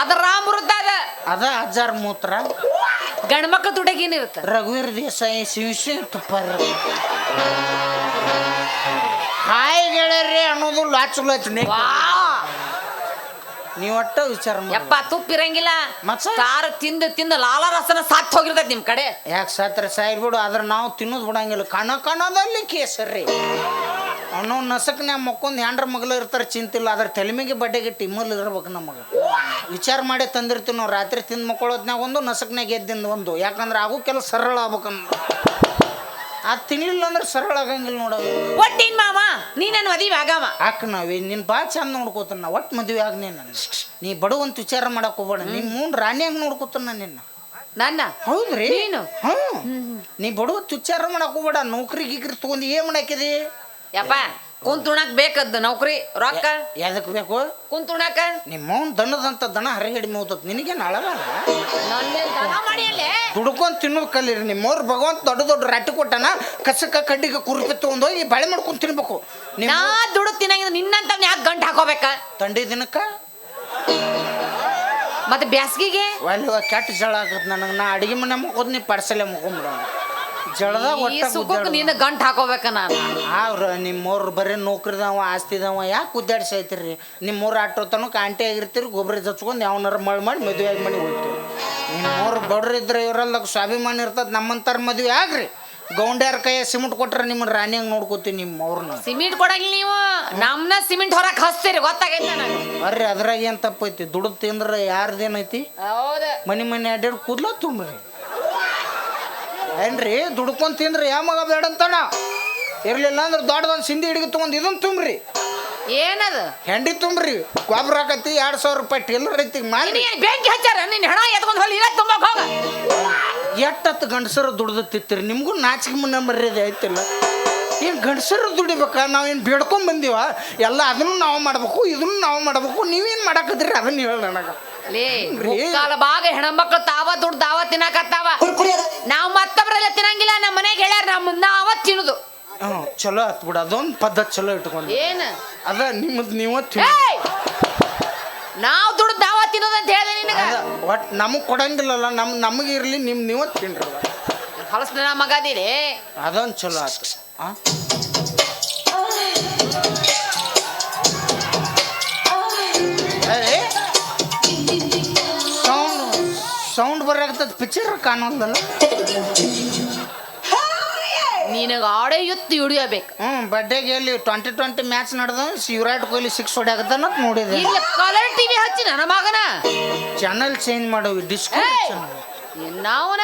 ಅದ್ರ ಅಮೃತ ಅದ. ಅದ ಅಜರ್ ಮೂತ್ರ. ಗಂಡ್ಮಕ್ಳ ಇರುತ್ತೆ? ರಘುವೀರ್ ದೇಸಾಯಿ ಶಿವಶಿ ತುಪ್ಪ. ಹಾಯ್ ಗೆಳರಿ ಅನ್ನೋದು ಲಾಚು ಲಾಚನೆ ವಾ ನೀವು ಒಟ್ಟ ವಿಚಾರ ಯಪ್ಪ ತುಪ್ಪಿರಂಗಿಲ್ಲ. ಮತ್ತೆ? ಸಾರು ತಿಂದು ತಿಂದು ಲಾಲ ರಸನ ಸಾತ್ ಹೋಗಿರ್ತೈತಿ ನಿಮ್ ಕಡೆ. ಯಾಕೆ ಸಾತ್ರ ಸಾಯಿ ಬಿಡು ಆದ್ರೆ ನಾವು ತಿನ್ನೋದು ಬಿಡಂಗಿಲ್ಲ. ಕಣ ಕಣದಲ್ಲಿ ಕೇಸರಿ. ಅವನು ನಸಕ್ನ್ಯಾಗ ಮಕ್ಕೊಂದು ಹ್ಯಾಂಡ್ರ ಮಗಳು ಇರ್ತಾರೆ ಚಿಂತಿಲ್ಲ ಅದ್ರ ತಲೆಮಿಗೆ ಬಡ್ಡೆಗೆ ಟಿಮ್ಮಲ್ ಇರ್ಬೇಕು ನಮಗೆ. ವಿಚಾರ ಮಾಡಿ ತಂದಿರ್ತೀವಿ ನಾವು ರಾತ್ರಿ ತಿಂದು ಮಕ್ಕೊಳ್ಳೋದ್ನಾಗ ಒಂದು ನಸಕ್ನಾಗ ಎದ್ದಿಂದ ಒಂದು. ಯಾಕಂದ್ರೆ ಆಗು ಕೆಲಸ ಸರಳ ಆಗ್ಬೇಕನ್ನ ಅದು ತಿನ್ಲಿಲ್ಲ ಅಂದ್ರೆ ಸರಳ ಆಗಂಗಿಲ್ಲ ನೋಡೋದು ಒಟ್ಟಿನ್ ಮಾವ ನೀ ನನ್ನ ಮದುವೆ ಆಗವ. ಅಕ್ಕ ನಾವೇ ನಿನ್ನ ಭಾಳ ಚಂದ ನೋಡ್ಕೋತಾನ ನಾ ಒಟ್ಟು ಮದುವೆ ಆಗ್ನೇ ನಾನು ನೀ ಬಡವಂತ ವಿಚಾರ ಮಾಡಕ್ ಹೋಗ್ಬೇಡ. ನಿಮ್ಮ ಮೂನ್ ರಾಣಿಯಾಗಿ ನೋಡ್ಕೋತಾನ ನಿನ್ನ. ನನ್ನ? ಹೌದ್ರಿ? ನೀನು? ಹ್ಮ್. ನೀ ಬಡವ ತುಚ್ಚಾರ ಮಾಡಕ್ ಹೋಗ್ಬೇಡ. ನೌಕರಿ ಗೀಕರಿ ತಗೊಂಡು ಏನ್ ಮಾಡಾಕಿದಿ ಯಪ್ಪ ಕುಂತುಣಕ್ ಬೇಕದ್ದು ನೌಕರಿ ರೊಕ್ಕ? ಎದಕ್ ಬೇಕು? ಕುಂತುಣಕ ನಿಮ್ಮ ದನದಂತ ದನ ಹರಿ ಹಿಡಿ ನಿನಗೇನು ನಿನಗೆ ಅಲ್ಲೇ? ದುಡ್ಕೊಂಡ್ ತಿನ್ನೋದು ಕಲೀರಿ. ನಿಮ್ಮವ್ರು ಭಗವಂತ ದೊಡ್ಡ ದೊಡ್ಡ ರಾಟಿ ಕೊಟ್ಟನ ಕಸಕ್ಕ ಕಡ್ಡಿಗೆ ಕುರುಪಿ ತಗೊಂಡು ಈ ಬಳೆ ಮಾಡ್ಕೊಂಡು ತಿನ್ಬೇಕು. ನಾ ದುಡ್ಡು ತಿನ್ನಂಗಿಲ್ಲ ನಿನ್ನಂತ ಯಾಕೆ ಗಂಟು ಹಾಕೋಬೇಕ? ತಂಡಿ ದಿನಕ್ಕ? ಮತ್ತೆ ಬ್ಯಾಸ್ಗಿಗೆ? ಅಲ್ಲಿ ಕೆಟ್ಟ ಜಳ ಆಗತ್ ನನಗೆ. ನಾ ಅಡಿಗೆ ಮನೆ ಮುಗೋದ್ ನೀ ಪಡ್ಸಲೆ ಮುಕ್ಕೊಂಬಿಡ ಜಳದಾಗ ಈ ಒಟ್ಟ ನಿನ್ನ ಗಂಟು ಹಾಕೋಬೇಕ ನಾನು. ಅವ್ರ ನಿಮ್ಮವ್ರು ಬರೀ ನೌಕರಿದವ ಆಸ್ತಿದವ ಯಾಕೆ ಉದ್ದಾಡ್ಸಿ ಐತಿರಿ ನಿಮ್ಮವ್ರು ಆಟೋ ತನಕ ಆಂಟಿ ಆಗಿರ್ತೀರಿ ಗೊಬ್ಬರ ಜಚ್ಕೊಂಡು ಯಾವನಾರ ಮಳ್ ಮಾಡಿ ಮದುವೆ ಆಗಿ ಮನೆ ಹೋಗ್ತೀವಿ ನಿಮ್ಮವ್ರು ಬಡ್ರು ಇದ್ರೆ ಇವರೆಲ್ಲ ಸ್ವಾಭಿಮಾನ ಇರ್ತದೆ ನಮ್ಮಂತಾರ ಮದುವೆ ಆಗ್ರಿ. ಗೌಂಡ್ಯಾರ ಕೈಯ ಸಿಮೆಂಟ್ ಕೊಟ್ರೆ ನಿಮ್ಮ ರಾಣಿಯಾಗ ನೋಡ್ಕೋತೀವಿ ನಿಮ್ಮ ಅವ್ರನ್ನ ಸಿಮೆಂಟ್ ಕೊಡಂಗಿಲ್ಲ ನೀವು. ನಮ್ಮನ್ನ ಸಿಮೆಂಟ್ ಹೊರಕ್ ಹಚ್ತೀರಿ ಗೊತ್ತಾಗೈತೆ ನನಗೆ. ಬರ್ರಿ ಅದ್ರಾಗ ಏನು ತಪ್ಪೈತಿ? ದುಡ್ದು ತಿಂದ್ರೆ ಯಾರ್ದೇನೈತಿ ಮನಿ ಮನಿ ಮನೆ ಅಡ್ಡಾಡಿ ಕೂದ್ಲ ತುಂಬ್ರಿ. ಏನ್ರಿ ದುಡ್ಕೊಂಡ್ ತಿಂದ್ರೆ ಯಾವ ಮಗ ಬೇಡ ಅಂತಾನ? ಇರ್ಲಿಲ್ಲ ಅಂದ್ರೆ ದೊಡ್ಡದೊಂದು ಸಿಂಧಿ ಹಿಡಿಗೆ ತೊಗೊಂಡು ಇದನ್ನು ತುಂಬ್ರಿ. ಏನದ? ಹೆಂಡಿ ತುಂಬ್ರಿ. ಗೊಬ್ಬರ ಹಾಕತಿ ಎರಡು ಸಾವಿರ ರೂಪಾಯಿ ಟೇಲರ್ ಐತಿ ಮಾಡಿ ಬೆಂಕಿ ಹಚ್ಚಾರ? ನಿನ್ನ ಹೆಣ ಎತ್ಕೊಂಡು ಹೋಗಿ ಇಲ್ಲ ತುಂಬಕ್ ಹೋಗ. ಎಟ್ಟತ್ತು ಗಂಡಸರು ದುಡ್ದು ತಿತ್ತೀರಿ ನಿಮಗೂ ನಾಚಿಕೆ ಮುನ್ನ ಮರ್ಯಾದೆ ಐತಿಲ್ಲ ಏನು ಗಂಡಸರು ದುಡಿಬೇಕಾ? ನಾವೇನು ಬೇಡ್ಕೊಂಡ್ ಬಂದೀವ? ಎಲ್ಲ ಅದನ್ನು ನಾವು ಮಾಡಬೇಕು ಇದನ್ನು ನಾವು ಮಾಡಬೇಕು ನೀವೇನು ಮಾಡಕತ್ತೀರಿ? ಅದನ್ನ ಹೇಳಿ ನನಗೆ. ಲೇ ಮುಕ್ಕಾಲ ಭಾಗ ಹೆಣ್ಮಕ್ಳು ತಾವ ದುಡ್ಡು ತಾವ ತಿನ್ನಕತ್ತಾವ. ನಾವ್ ಮತ್ತೊಬ್ರೆಲ್ಲ ತಿನ್ನಂಗಿಲ್ಲ ನಮ್ಮ ಮನೆಗೆ ಹೇಳ್ಯಾರ ನಮ್ಮ ನಾವ ತಿನ್ನುದು. ಚಲೋ ಆತ್ ಬಿಡ. ಅದೊಂದು ಪದ್ಧತಿ ಚಲೋ ಇಟ್ಕೊಂಡು. ಏನ್? ಅದ ನಿಮ್ಮದು ನೀವ! ನಾವ್ ದುಡ್ಡು ತಾವ ತಿನ್ನೋದು ಅಂತ ಹೇಳಿದೆ ನಿನಗ? ಒಟ್ ನಮಗ್ ಕೊಡಂಗಿಲ್ಲಲ್ಲ ನಮ್ ನಮಗೆ ಇರ್ಲಿ ನಿಮ್ಮ ನೀವ ತಿನ್ರಿ. ಹೊಲಸ್ನ ಮಗ ಅದೀರಿ ಅದೊಂದು ಚಲೋ ಆತ್. ಆ? ಸೌಂಡ್ ಬರಾಕತ್ತದ ಪಿಕ್ಚರ್ ಕಾಣೋದಲ್ಲ ನೀನಾಗ ಆಡೇ ಇತ್ತು ಹಿಡಿಯಬೇಕು. ಹ್ಞೂ ಬರ್ಡೇಗೆ ಎಲ್ಲಿ ಟ್ವೆಂಟಿ ಟ್ವೆಂಟಿ ಮ್ಯಾಚ್ ನಡೆದ ವಿರಾಟ್ ಕೊಹ್ಲಿ ಸಿಕ್ಸ್ ಹೊಡ್ಯಾಕತ್ತಾನ ಅಂತ ನೋಡಿದೆ. ಇಲ್ಲ ಕಲರ್ ಟಿವಿ ಹಚ್ಚಿ ನನ್ನ ಮಗನ. ಚಾನಲ್ ಚೇಂಜ್ ಮಾಡೋ ಡಿಸ್ಕೋ ಏಯ್! ನಾವನ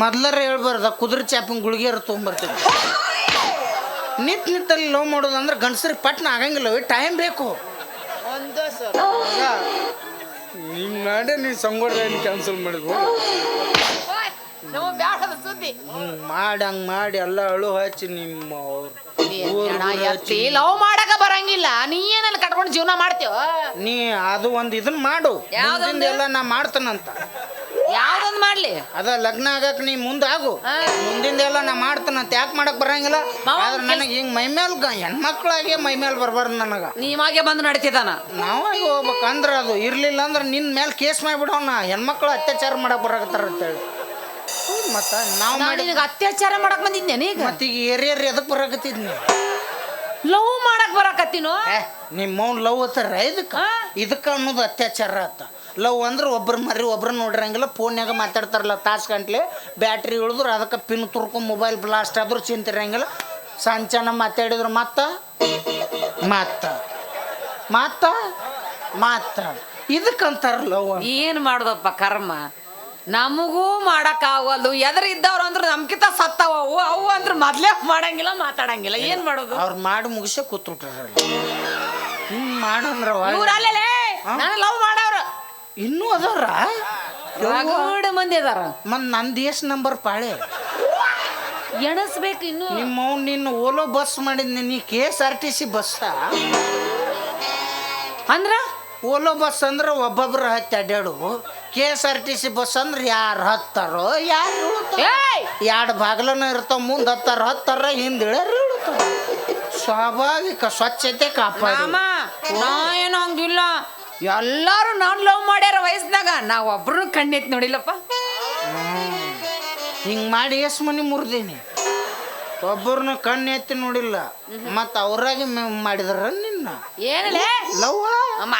ಮೊದ್ಲರ ಹೇಳ್ಬಾರ್ದ ಕುದುರೆ ಚಾಪಿನ ಗುಳಿಗೆರ ತೊಗೊಂಬರ್ತೀವಿ. ನಿತ್ ನಿತ್ತಲ್ಲಿ ಲವ್ ಮಾಡೋದು ಅಂದ್ರೆ ಗಂಡಸರಿಗೆ ಪಟ್ನ ಆಗಂಗಿಲ್ಲ ಟೈಮ್ ಬೇಕು. ನಿಮ್ಮ ನಾಡೆ ನೀವು ಸಂಗೋಡ ಕ್ಯಾನ್ಸಲ್ ಮಾಡಿದ್ವು. ಹ್ಞೂ ಮಾಡಿ ಹಂಗೆ ಮಾಡಿ ಎಲ್ಲ ಅಳು ಹಚ್ಚಿ ನಿಮ್ಮ ಲವ್ ಮಾಡಕ ಬರಂಗಿಲ್ಲ. ನೀ ಏನಲ್ಲಿ ಕಟ್ಕೊಂಡು ಜೀವನ ಮಾಡ್ತೀವ ನೀ ಅದು ಒಂದು ಇದನ್ನ ಮಾಡು. ಎಲ್ಲ ನಾ ಮಾಡ್ತಾನಂತ. ಯಾವ್ದೊಂದ್ ಮಾಡ್ಲಿ. ಅದ ಲಗ್ನ ಆಗಕ್ ನೀ ಮುಂದಾಗು ಆಗು. ಮುಂದಿಂದ ಎಲ್ಲ ನಾ ಮಾಡ್ತಾನಂತ ಯಾಕೆ ಮಾಡಕ್ ಬರಂಗಿಲ್ಲ. ಆದ್ರೆ ನನಗೆ ಹಿಂಗೆ ಮೈಮೇಲ್ ಗ ಹೆಣ್ಮಕ್ಳಾಗೆ ಮೈಮೇಲ್ ಬರ್ಬಾರ್ದು ನನಗೆ. ನೀವಾಗೆ ಬಂದು ನಡೀತಿದಾನ ನಾವಾಗಿ ಹೋಗ್ಬೇಕಂದ್ರೆ ಅದು ಇರ್ಲಿಲ್ಲ ಅಂದ್ರೆ ನಿನ್ ಮೇಲೆ ಕೇಸ್ ಮಾಡಿಬಿಡೋಣ ಹೆಣ್ಮಕ್ಳು ಅತ್ಯಾಚಾರ ಮಾಡಕ್ ಬರಾಕತ್ತಾರ ಅಂತೇಳಿ. ಮತ್ತ ನಾವು ಮಾಡಿ ಅತ್ಯಾಚಾರ ಮಾಡಕ್ ಬಂದಿದ್ದೇನೆ ಈಗ? ಮತ್ತೆ ಈಗ ಏರಿಯರ್ ಎದಕ್ ಬರಾಕತ್ತಿದ್ನಿ ಲವ್ ಮಾಡಕ್ ಬರಕತ್ತೀನೋ? ನಿಮ್ಮ ಲವ್ ಇದಕ್ಕ ಇದಕ್ಕ ಇದಕ್ಕೆ ಅನ್ನೋದು ಅತ್ಯಾಚಾರ ಆತ ಲವ್ ಅಂದ್ರೆ ಒಬ್ರು ಮರಿ ಒಬ್ಬರು ನೋಡಿರಂಗಿಲ್ಲ ಫೋನ್ಯಾಗ ಮಾತಾಡ್ತಾರಲ್ಲ ತಾಸು ಗಂಟ್ಲೆ ಬ್ಯಾಟ್ರಿ ಉಳಿದ್ರು ಅದಕ್ಕೆ ಪಿನ್ ತುರ್ಕೊಂಡು ಮೊಬೈಲ್ ಬ್ಲಾಸ್ಟ್ ಆದರೂ ಚಿಂತಿರಂಗಿಲ್ಲ. ಸಂಚನ ಮಾತಾಡಿದ್ರು ಮತ್ತ ಮತ್ತ ಮತ್ತ ಮತ್ತ. ಇದಕ್ಕಂತಾರ ಲವ್ ಏನು ಮಾಡ್ದಪ್ಪ ಕರ್ಮ? ನಮಗೂ ಮಾಡಕ್ಕಾಗಲ್ದು. ಎದ್ರ ಇದ್ದವ್ರು ಅಂದ್ರೆ ನಮ್ಕಿಂತ ಸತ್ತವ. ಅವು ಅವು ಅಂದ್ರೆ ಮೊದಲೇ ಮಾಡಂಗಿಲ್ಲ ಮಾತಾಡಂಗಿಲ್ಲ. ಏನು ಮಾಡೋದು? ಅವ್ರು ಮಾಡಿ ಮುಗಿಸೇ ಕೂತ್ಬಿಟ್ರ ಹಿಂಗ್ ಮಾಡಂದ್ರ ನಾನು ಲವ್ ಇನ್ನೂ ಅದಾರ ರಗಡ್ ಮಂದಿ ಅದಾರ. ಮತ್ ನಂದು ದೇಶ ನಂಬರ್ ಪಾಳೆ. ಎಣಸ್ಬೇಕು ಇನ್ನು. ನಿಮ್ಮ ನಿನ್ನ ಓಲೋ ಬಸ್ ಮಾಡಿದ್ನಿ ನೀ K S R T C bus ಅಂದ್ರ? ಓಲೋ ಬಸ್ ಅಂದ್ರೆ ಒಬ್ಬೊಬ್ರು ಹತ್ತಿ ಅಡ್ಯಾಡು. K S R T C bus ಅಂದ್ರೆ ಯಾರು ಹತ್ತಾರೋ ಯಾರು ಎರಡು ಬಾಗ್ಲನ ಇರ್ತಾವ ಮುಂದೆ ಹತ್ತಾರ ಹತ್ತಾರ ಹಿಂದೆ ಇಳ್ಯಾರ ಸ್ವಾಭಾವಿಕ ಸ್ವಚ್ಛತೆ ಕಾಪಾಡ. ನಾ ಏನು ಹಂಗಿಲ್ಲ. ಎಲ್ಲಾರು ನಾನ್ ಲವ್ ಮಾಡ್ಯಾರ ವಯಸ್ಸಿನಾಗ. ನಾವು ಒಬ್ರು ಕಣ್ಣೆತ್ ನೋಡಿಲ್ಲಪ್ಪ. ಹಿಂಗೆ ಮಾಡಿ ಎಷ್ಟು ಮನೆ ಮುರಿದೀನಿ. ಒಬ್ಬರನ್ನ ಕಣ್ಣು ಎತ್ತಿ ನೋಡಿಲ್ಲ ಮತ್ತು ಅವ್ರಾಗಿ ಮಾಡಿದ್ರ ನಿನ್ನ. ಏನಿಲ್ಲ ಲವ್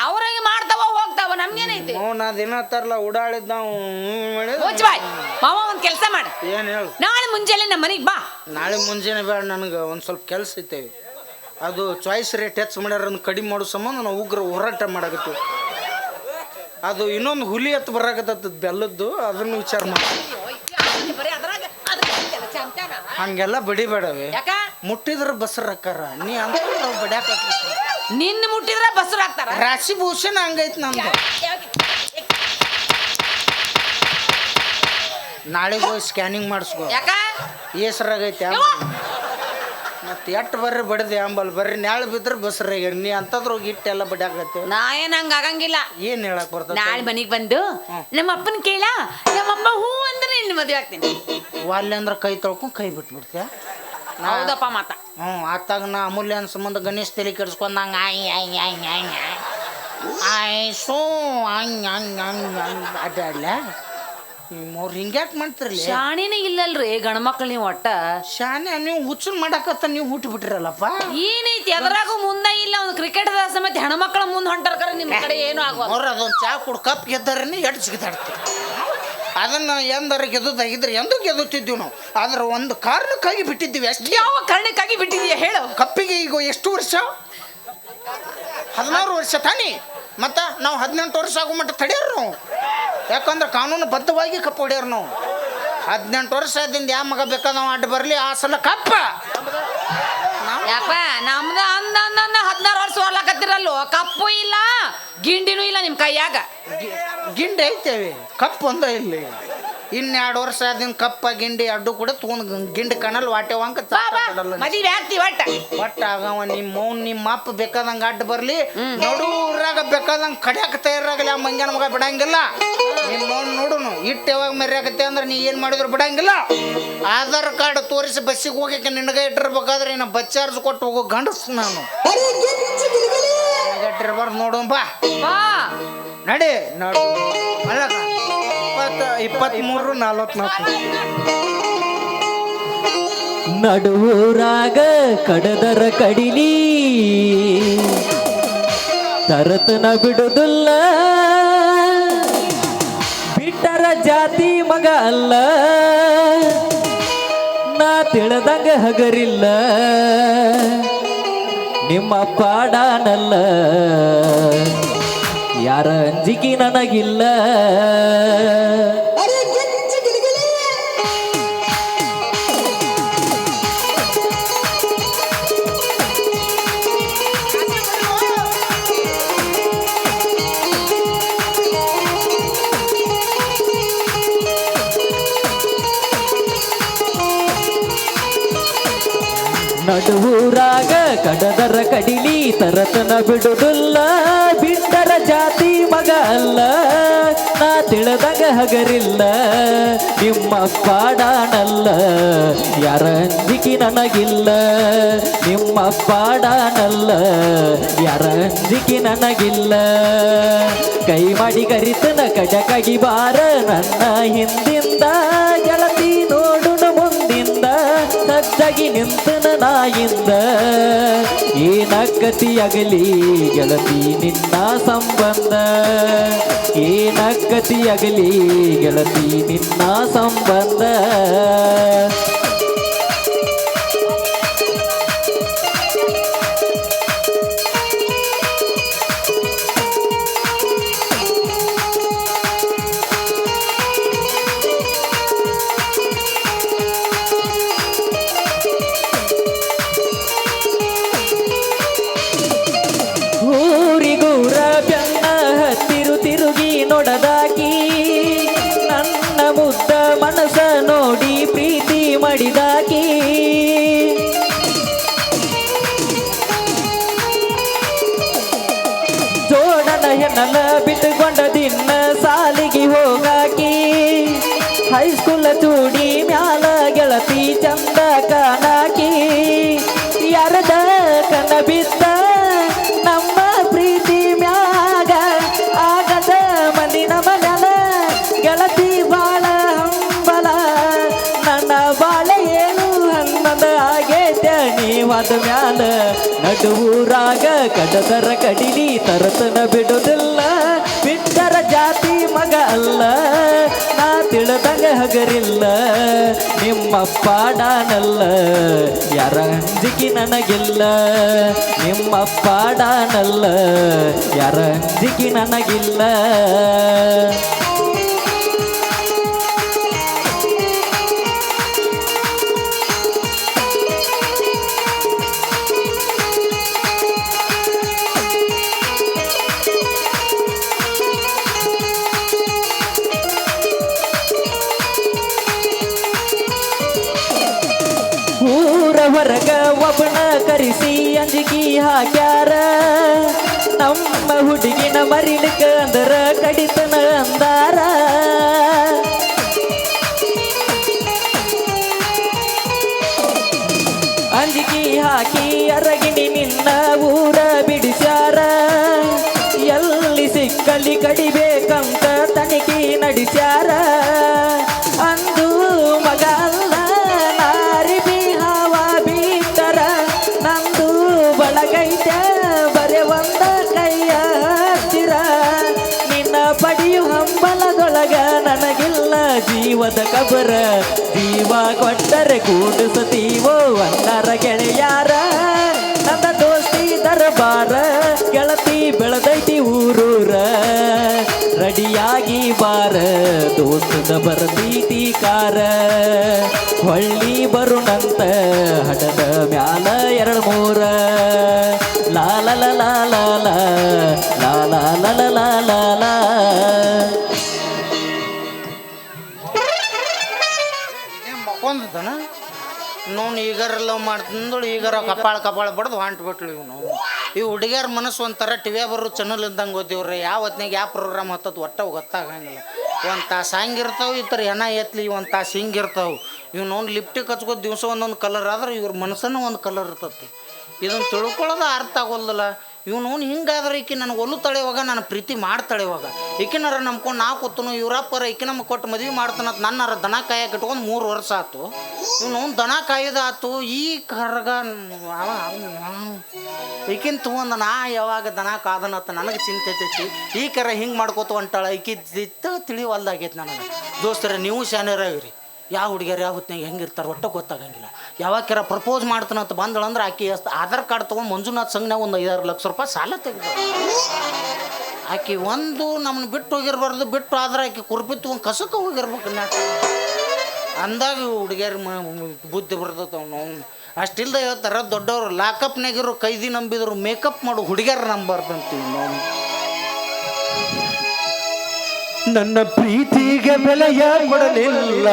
ಅವ್ರಾಗಿ ಮಾಡ್ತಾವ ಹೋಗ್ತಾವ ನಮ್ಗೇನೈತಿ? ಅವ್ನ ದಿನ ತರ್ಲ ಉಡಾಳಿದ್ದ ಬಾಯ್. ಮಾವ ಒಂದು ಕೆಲಸ ಮಾಡು. ಏನು ಹೇಳು? ನಾಳೆ ಮುಂಜಾನೆ ನಮ್ಮ ಮನೆಗೆ ಬಾ. ನಾಳೆ ಮುಂಜಾನೆ ಬೇಡ ನನಗೆ ಒಂದು ಸ್ವಲ್ಪ ಕೆಲಸ ಐತೇವಿ ಅದು ಚಾಯ್ಸ್ ರೇಟ್ ಹೆಚ್ಚು ಮಾಡ್ಯಾರ ಕಡಿಮೆ ಮಾಡೋ ಸಂಬಂಧ ನಾವು ಉಗ್ರ ಹೋರಾಟ ಮಾಡಕತ್ತಿವಿ. ಅದು ಇನ್ನೊಂದು ಹುಲಿ ಹತ್ತು ಬರಾಕತ್ತದ ಬೆಲ್ಲದ್ದು ಅದನ್ನು ವಿಚಾರ ಮಾಡಿ. ಹಂಗೆಲ್ಲ ಬಡಿಬೇಡವೆ. ಮುಟ್ಟಿದ್ರ ಬಸ್ರ ಅಕ್ಕಾರ ನೀ ಅಂತ ಬಡ್ಯಾಕ ನಿನ್ನ ಮುಟ್ಟಿದ್ರ ಬಸರ್ ಹಾಕ್ತಾರ? ರಾಶಿ ಭೂಷಣ ಹಂಗೈತಿ ನಂದು ನಾಳೆಗೆ ಹೋಗಿ ಸ್ಕ್ಯಾನಿಂಗ್ ಮಾಡಿಸ್ಕೋ. ಏಸರಾಗೈತೆ ಮತ್ತೆ ಎಟ್ಟು ಬರ್ರಿ ಬಡಿದೆ ಅಂಬಲ್ ಬರ್ರಿ ನಾಳೆ ಬಿದ್ರೆ ಬಸ್ರಿ ನೀ ಅಂತದ್ರ ಹೋಗಿ ಇಟ್ಟೆಲ್ಲ ಆಗತ್ತೆ ನಾ ಏನ್ ಹಂಗ ಆಗಂಗಿಲ್ಲ. ಏನ್ ಹೇಳಕ್ ಬರ್ತದೆ ನಾಳೆ ಮನೆಗೆ ಬಂದು ನಮ್ಮ ಅಪ್ಪನ ಕೇಳ ನಮ್ಮಪ್ಪ ಹೂ ಅಂದ್ರೆ ನಿನ್ನ ಮದುವೆ ಆಗ್ತೀನಿ. ವಾಲ್ಯ ಅಂದ್ರೆ ಕೈ ತೊಳ್ಕೊಂಡು ಕೈ ಬಿಟ್ಬಿಡ್ತೀಯ? ಹೌದಪ್ಪ ಮಾತ. ಹ್ಞೂ ಆತಾಗ ನಾ ಅಮೂಲ್ಯ ಅನ್ ಸಂಬಂಧ ಗಣೇಶ್ ತಲೆ ಕೆಡ್ಸ್ಕೊಂಡಂಗ ಆಯ್ ಆಯ್ ಆಯ್ ಆಯ್ ಆಯ್ ಆಯ್ ಸೋ ಹಂಗ್ ಹಂಗ್ ಹಂಗ್ ಹಂಗ್ ಅಡ್ಡಾಡ್ಲ ಮೂರು ಹಿಂಗ್ಯಾಕೆ ಮಾಡ್ತಿರಲಿ? ಶಾಣಿನೇ ಇಲ್ಲಲ್ರಿ ಗಂಡ್ಮಕ್ಳು ನೀವು ಒಟ್ಟ. ಶಾಣೆ ನೀವು ಹುಚ್ಚನ್ ಮಾಡಕತ್ತ ನೀವು ಹುಟ್ಟು ಬಿಟ್ಟಿರಲ್ಲಪ್ಪ ಏನೈತಿ ಅದ್ರಾಗ ಮುಂದೆ ಇಲ್ಲ ಒಂದು ಕ್ರಿಕೆಟ್ ಸಮೇತ ಹೆಣ್ಮಕ್ಳ ಮುಂದೆ ಹೊಂಟಾರ ಕರೆ ನಿಮ್ಮ ಕಡೆ ಏನು ಆಗುವ ಅವ್ರು ಅದೊಂದು ಚಾ ಕುಡ್ ಕಪ್ ಗೆದ್ದಾರನೇ ಎಡ್ ಸಿಗದಾಡ್ತೀವಿ ಅದನ್ನ ಎಂದರ ಗೆದ್ದುದಾಗಿದ್ರೆ ಎಂದು ಗೆದ್ದುತ್ತಿದ್ದೀವಿ ನಾವು? ಆದ್ರೆ ಒಂದು ಕಾರಣಕ್ಕಾಗಿ ಬಿಟ್ಟಿದ್ದೀವಿ ಅಷ್ಟೇ. ಯಾವ ಕಾರಣಕ್ಕಾಗಿ ಬಿಟ್ಟಿದೀಯ ಹೇಳು. ಕಪ್ಪಿಗೆ ಈಗ ಎಷ್ಟು ವರ್ಷ? ಹದಿನಾರು ವರ್ಷ ತಾನೇ? ಮತ್ತು ನಾವು ಹದಿನೆಂಟು ವರ್ಷ ಆಗೋ ಮಟ್ಟ ತಡೆಯೋರು ನಾವು. ಯಾಕಂದ್ರೆ ಕಾನೂನು ಬದ್ಧವಾಗಿ ಕಪ್ಪು ಹೊಡ್ಯಾರ ನಾವು. ಹದಿನೆಂಟು ವರ್ಷ ಆದಿಂದ ಯಾವ ಮಗ ಬೇಕಾದವ ಅಡ್ಡ ಬರಲಿ ಆ ಸಲ ಕಪ್ಪ. ಯಾಕ ನಮ್ದ ಅಂದ ಅಂದ ಹದಿನಾರು ವರ್ಷ ಓಡ್ಲಾಕತ್ತಿರಲ್ಲ ಕಪ್ಪು ಇಲ್ಲ ಗಿಂಡಿನೂ ಇಲ್ಲ ನಿಮ್ಮ ಕೈಯಾಗ. ಗಿಂಡಿ ಐತೇವೆ ಕಪ್ಪು ಅಂದ್ರೆ ಇಲ್ಲಿ. ಇನ್ನೆರಡು ವರ್ಷ ಆದಿನ ಕಪ್ಪ ಗಿಂಡಿ ಅಡ್ಡು ಕೂಡ ತೂನ್ ಗಿಂಡಿ ಕಣಲ್ ವಾಟೆ ವಂಕ ಮದುವೆ ಆಗ್ತಿ ಒಟ್ಟ. ಒಟ್ಟ ಆಗವ ನಿಮ್ಮ ಮೌನ್ ನಿಮ್ಮ ಅಪ್ಪ ಬೇಕಾದಂಗ ಅಡ್ಡ ಬರ್ಲಿ. ನೋಡೂರಾಗ ಬೇಕಾದಂಗ ಕಡ್ಯಾಕ ತಯಾರಾಗಲಿ ಆ ಮಂಗ್ಯಾನ ಮಗ ಬಿಡಂಗಿಲ್ಲ. ನಿಮ್ಮ ಮೌನ್ ನೋಡುನು ಇಟ್ಟು ಯಾವಾಗ ಮೆರ್ಯಾಕತ್ತೆ ಅಂದ್ರೆ ನೀ ಏನು ಮಾಡಿದ್ರು ಬಿಡಂಗಿಲ್ಲ. ಆಧಾರ್ ಕಾರ್ಡ್ ತೋರಿಸಿ ಬಸ್ಸಿಗೆ ಹೋಗಕ್ಕೆ ನಿನಗೆ ಇಟ್ಟಿರ್ಬೇಕಾದ್ರೆ ಇನ್ನು ಬಸ್ ಚಾರ್ಜ್ ಕೊಟ್ಟು ಹೋಗೋ ಗಂಡಸ್ ನಾನು. ಇಟ್ಟಿರ್ಬಾರ್ದು ನೋಡು ಬಾ. ನಡಿ ನೋಡು. ಅಲ್ಲಕ್ಕ ಇಪ್ಪತ್ತು ಇಪ್ಪತ್ತ್ಮೂರು ನಲ್ವತ್ನಾಲ್ಕು ನಡುವೂರಾಗ ಕಡದರ ಕಡಿಲಿ. ತರತನ ಬಿಡುದಿಲ್ಲ. ಬಿಟ್ಟರ ಜಾತಿ ಮಗ ಅಲ್ಲ. ನಾ ತಿಳದಂಗ ಹಗರಿಲ್ಲ. ನಿಮ್ಮ ಪಾಡಾನಲ್ಲ. ಯಾರ ಅಂಜಿಕೆ ನನಗಿಲ್ಲ. ನಡುವೂರಾಗ ಕಡದರ ಕಡಿಲಿ ತರತನ ಮಗ ಅಲ್ಲ, ನಾ ತಿಳಿದಾಗ ಹಗರಿಲ್ಲ. ನಿಮ್ಮ ಪಾಡಾನಲ್ಲ ಯಾರ ಅಂಜಿಕೆ ನನಗಿಲ್ಲ. ನಿಮ್ಮ ಪಾಡಾನಲ್ಲ ಯಾರ ಅಂಜಿಕೆ ನನಗಿಲ್ಲ. ಕೈ ಮಾಡಿ ಕರಿತನ ಕಡಕಗಿ ಬಾರ ನನ್ನ ಹಿಂದಿಂದ. ಮುಂದಿಂದ ಸಜ್ಜಗಿ ನಿಂತನ ನಾಯಿಂದ. ಏನಕ್ಕತಿಯಾಗಲಿ ಗೆಳತಿ ನಿನ್ನ ಸಂಬಂಧ. ಏನಕ್ಕತಿಯಾಗಲಿ ಗೆಳತಿ ನಿನ್ನ ಸಂಬಂಧ. ಪಡಿದಾಕಿ ಜೋಡನ ಹೆಣ್ಣನ ಬಿಟ್ಟುಕೊಂಡ ದಿನ ಸಾಲಿಗೆ ಹೋಗಾಕಿ. ಹೈಸ್ಕೂಲ್ ಚೂಡಿ ಮ್ಯಾಲ ಗೆಳತಿ ಚಂದ ನಡುವೂರಾಗ ಕಡದರ ಕಡಿಲಿ, ತರತನ ಬಿಡೋದಿಲ್ಲ. ಬಿಟ್ಟರ ಜಾತಿ ಮಗ ಅಲ್ಲ, ನಾ ತಿಳಿದಂಗ ಹಗರಿಲ್ಲ. ನಿಮ್ಮ ಪಾಡಾನಲ್ಲ ಯಾರ ಅಂಜಿಕೆ ನನಗಿಲ್ಲ. ನಿಮ್ಮ ಪಾಡಾನಲ್ಲ ಯಾರ ಅಂಜಿಕೆ ನನಗಿಲ್ಲ. ಕರೆಸಿ ಅಂಜಿಕಿ ಹಾಕ್ಯಾರ. ನಮ್ಮ ಹುಡುಗಿನ ಮರಿಲಿಕ್ಕ ಅಂದರ ಕಡಿತನ ಅಂದಾರ. ಒಂದ ಕೈಯ ಹತ್ತಿರ, ನಿನ್ನ ಪಡಿಯು ಹಂಬಲದೊಳಗ ನನಗಿಲ್ಲ ಜೀವದ ಕಬರ. ಜೀವ ಕೊಟ್ಟರೆ ಕೂಡಿಸತೀವೋ ಅಂದರ ಗೆಳೆಯಾರ. ನನ್ನ ದೋಸ್ತಿ ದರಬಾರ, ಗೆಳತಿ ಬೆಳೆದೈತಿ ಊರೂರ. ರೆಡಿಯಾಗಿ ಬಾರ ದೋಸ್ತದ ಬರತೈತಿ ಕಾರ. ಹೊಳ್ಳಿ ಬರುಣಂತ ಹಡದ ಮ್ಯಾಲ ಎರಡು ಮೂರ ಈಗಾರ ಕಪಾಳ ಕಪಾಳ ಬಡ್ದು ಹೊಂಟ್ಬಿಟ್ಲು ಇವ್ ನಾವು ಈ ಹುಡುಗಿಯರ ಮನಸ್ಸು ಒಂಥರ ಟಿವಿಯ ಬರೋ ಚಾನಲ್ ಇದ್ದಂಗೆ ಓದಿವ್ರಿ. ಯಾವ ಹೊತ್ನಾಗ ಯಾವ ಪ್ರೋಗ್ರಾಮ್ ಹತ್ತದ ಒಟ್ಟ ಗೊತ್ತಾಗಂಗಿಲ್ಲ. ಒಂದು ತಾಸು ಹಂಗಿರ್ತಾವೆ ಈ ಥರ ಹೆಣ ಎತ್ಲಿ ಒಂದು ತಾಸು ಹಿಂಗಿರ್ತಾವೆ ಇವ್ ನೋನ್ ಲಿಪ್ಟಿಕ್ ಹಚ್ಕೋ ದಿವಸ ಒಂದೊಂದು ಕಲರ್ ಆದ್ರೆ ಇವ್ರ ಮನಸ್ಸನ್ನು ಒಂದು ಕಲರ್ ಇರ್ತತಿ. ಇದನ್ನು ತಿಳ್ಕೊಳ್ಳೋದು ಅರ್ಥ ಆಗೋಲ್ಲಲ್ಲ ಇವನು ಹಿಂಗಾದ್ರೆ ಈಕೆ ನನಗೆ ಒಲ್ಲು ಇವಾಗ ನಾನು ಪ್ರೀತಿ ಮಾಡ್ತಾಳೆ ಇವಾಗ. ಈಕಿನಾರ ನಂಬ್ಕೊಂಡು ನಾ ಕೂತನು, ಇವರಪ್ಪರ ಈಕೆ ನಮ್ಗೆ ಕೊಟ್ಟು ಮದುವೆ ಮಾಡ್ತಾನಂತ ನನ್ನಾರ ದನ ಕಾಯಕ್ಕೆ ಇಟ್ಕೊಂಡು ಮೂರು ವರ್ಷ ಆಯ್ತು ಇವನು ದನ ಕಾಯೋದಾತು ಈ ಕರ್ಗ ಈಕಿನ ತೊಗೊಂಡು ನಾ ಯಾವಾಗ ದನ ಕಾದನತ್ತ ನನಗೆ ಚಿಂತೆ ಐತಿ ಈ ಕರ ಹಿಂಗೆ ಮಾಡ್ಕೋತ ಹೊಂಟಾಳ ಈಕಿ ತಿಳಿವಲ್ದಾಗೈತೆ ನನಗೆ. ದೋಸ್ತರೇ, ನೀವು ಶಾನ್ಯರಾಗಿರಿ. ಯಾವ ಹುಡುಗಿಯರು ಯಾವ ಹೊತ್ತಿನಾಗ ಹೆಂಗಿರ್ತಾರೆ ಒಟ್ಟ ಗೊತ್ತಾಗಂಗಿಲ್ಲ. ಯಾವಾಗ ಕೆರ ಪ್ರಪೋಸ್ ಮಾಡ್ತಾನಂತ ಬಂದಳಂದ್ರೆ ಆಕಿ ಎಷ್ಟು ಆಧಾರ್ ಕಾರ್ಡ್ ತೊಗೊಂಡು ಮಂಜುನಾಥ್ ಸಂಘನಾಗ ಒಂದು ಐದಾರು ಲಕ್ಷ ರೂಪಾಯಿ ಸಾಲ ತೆಗೆದ ಆಕಿ ಒಂದು ನಮ್ಮನ್ನ ಬಿಟ್ಟು ಹೋಗಿರ್ಬಾರ್ದು, ಬಿಟ್ಟು ಆದ್ರೆ ಆಕಿ ಕುರ್ಪಿ ತೊಗೊಂಡು ಕಸಕ್ಕೆ ಹೋಗಿರ್ಬೇಕು ನಾಟ ಅಂದಾಗ ಹುಡುಗಿಯರ್ ಬುದ್ಧಿ ಬರ್ತೈತೆ ಅವನು. ಅಷ್ಟಿಲ್ದ ಹೇಳ್ತಾರ, ದೊಡ್ಡವರು ಲಾಕಪ್ನಾಗಿರೋ ಕೈದಿ ನಂಬಿದ್ರು ಮೇಕಪ್ ಮಾಡು, ಹುಡುಗಿಯರ್ ನಂಬಾರ್ದಂತೀವಿ ನಾವು. ನನ್ನ ಪ್ರೀತಿಗೆ ಬೆಲೆಯ ಕೊಡಲಿಲ್ಲ.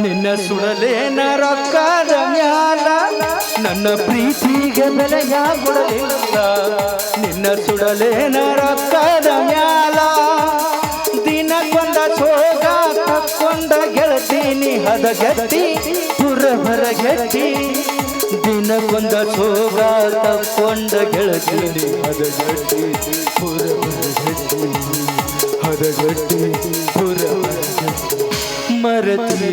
ನಿನ್ನ ಸುಡಲೇನ ರೊಕ್ಕದ ಮ್ಯಾಲ. ನನ್ನ ಪ್ರೀತಿಗೆ ಬೆಲೆಯ ಕೊಡಲಿಲ್ಲ. ನಿನ್ನ ಸುಡಲೇನ ರೊಕ್ಕದ ಮ್ಯಾಲ. ದಿನಕ್ಕೊಂದ ಸೋಗ ತಕ್ಕೊಂಡ ಗೆಳತೀನಿ ಹದಗೆತ್ತಿ ಪುರಭರ ಗೆಟ್ಟಿ ಕೊಂದ ಸೋಗ ತಕ್ಕೊಂಡ ಗೆಳತೀನಿ ಹದಗೆಟ್ಟಿ ಪುರಭರ ಗೆಟ್ಟಿ ಹದಗಟ್ಟಿ ಪುರ ಮರತಿ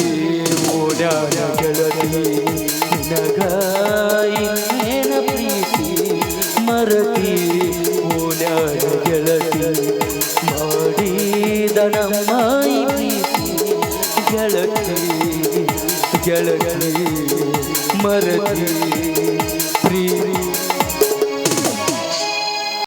ಓಡ್ಯಾಡ ಗೆಳತಿ ಇನ್ನೇನ ಪ್ರೀತಿ? ಮರತಿ ಓಡ್ಯಾಡ ಗೆಳತಿ, ಮಾಡಿದ ಪ್ರೀತಿ. ಗೆಳತಿ ಗೆಳತಿ, ಮರತಿ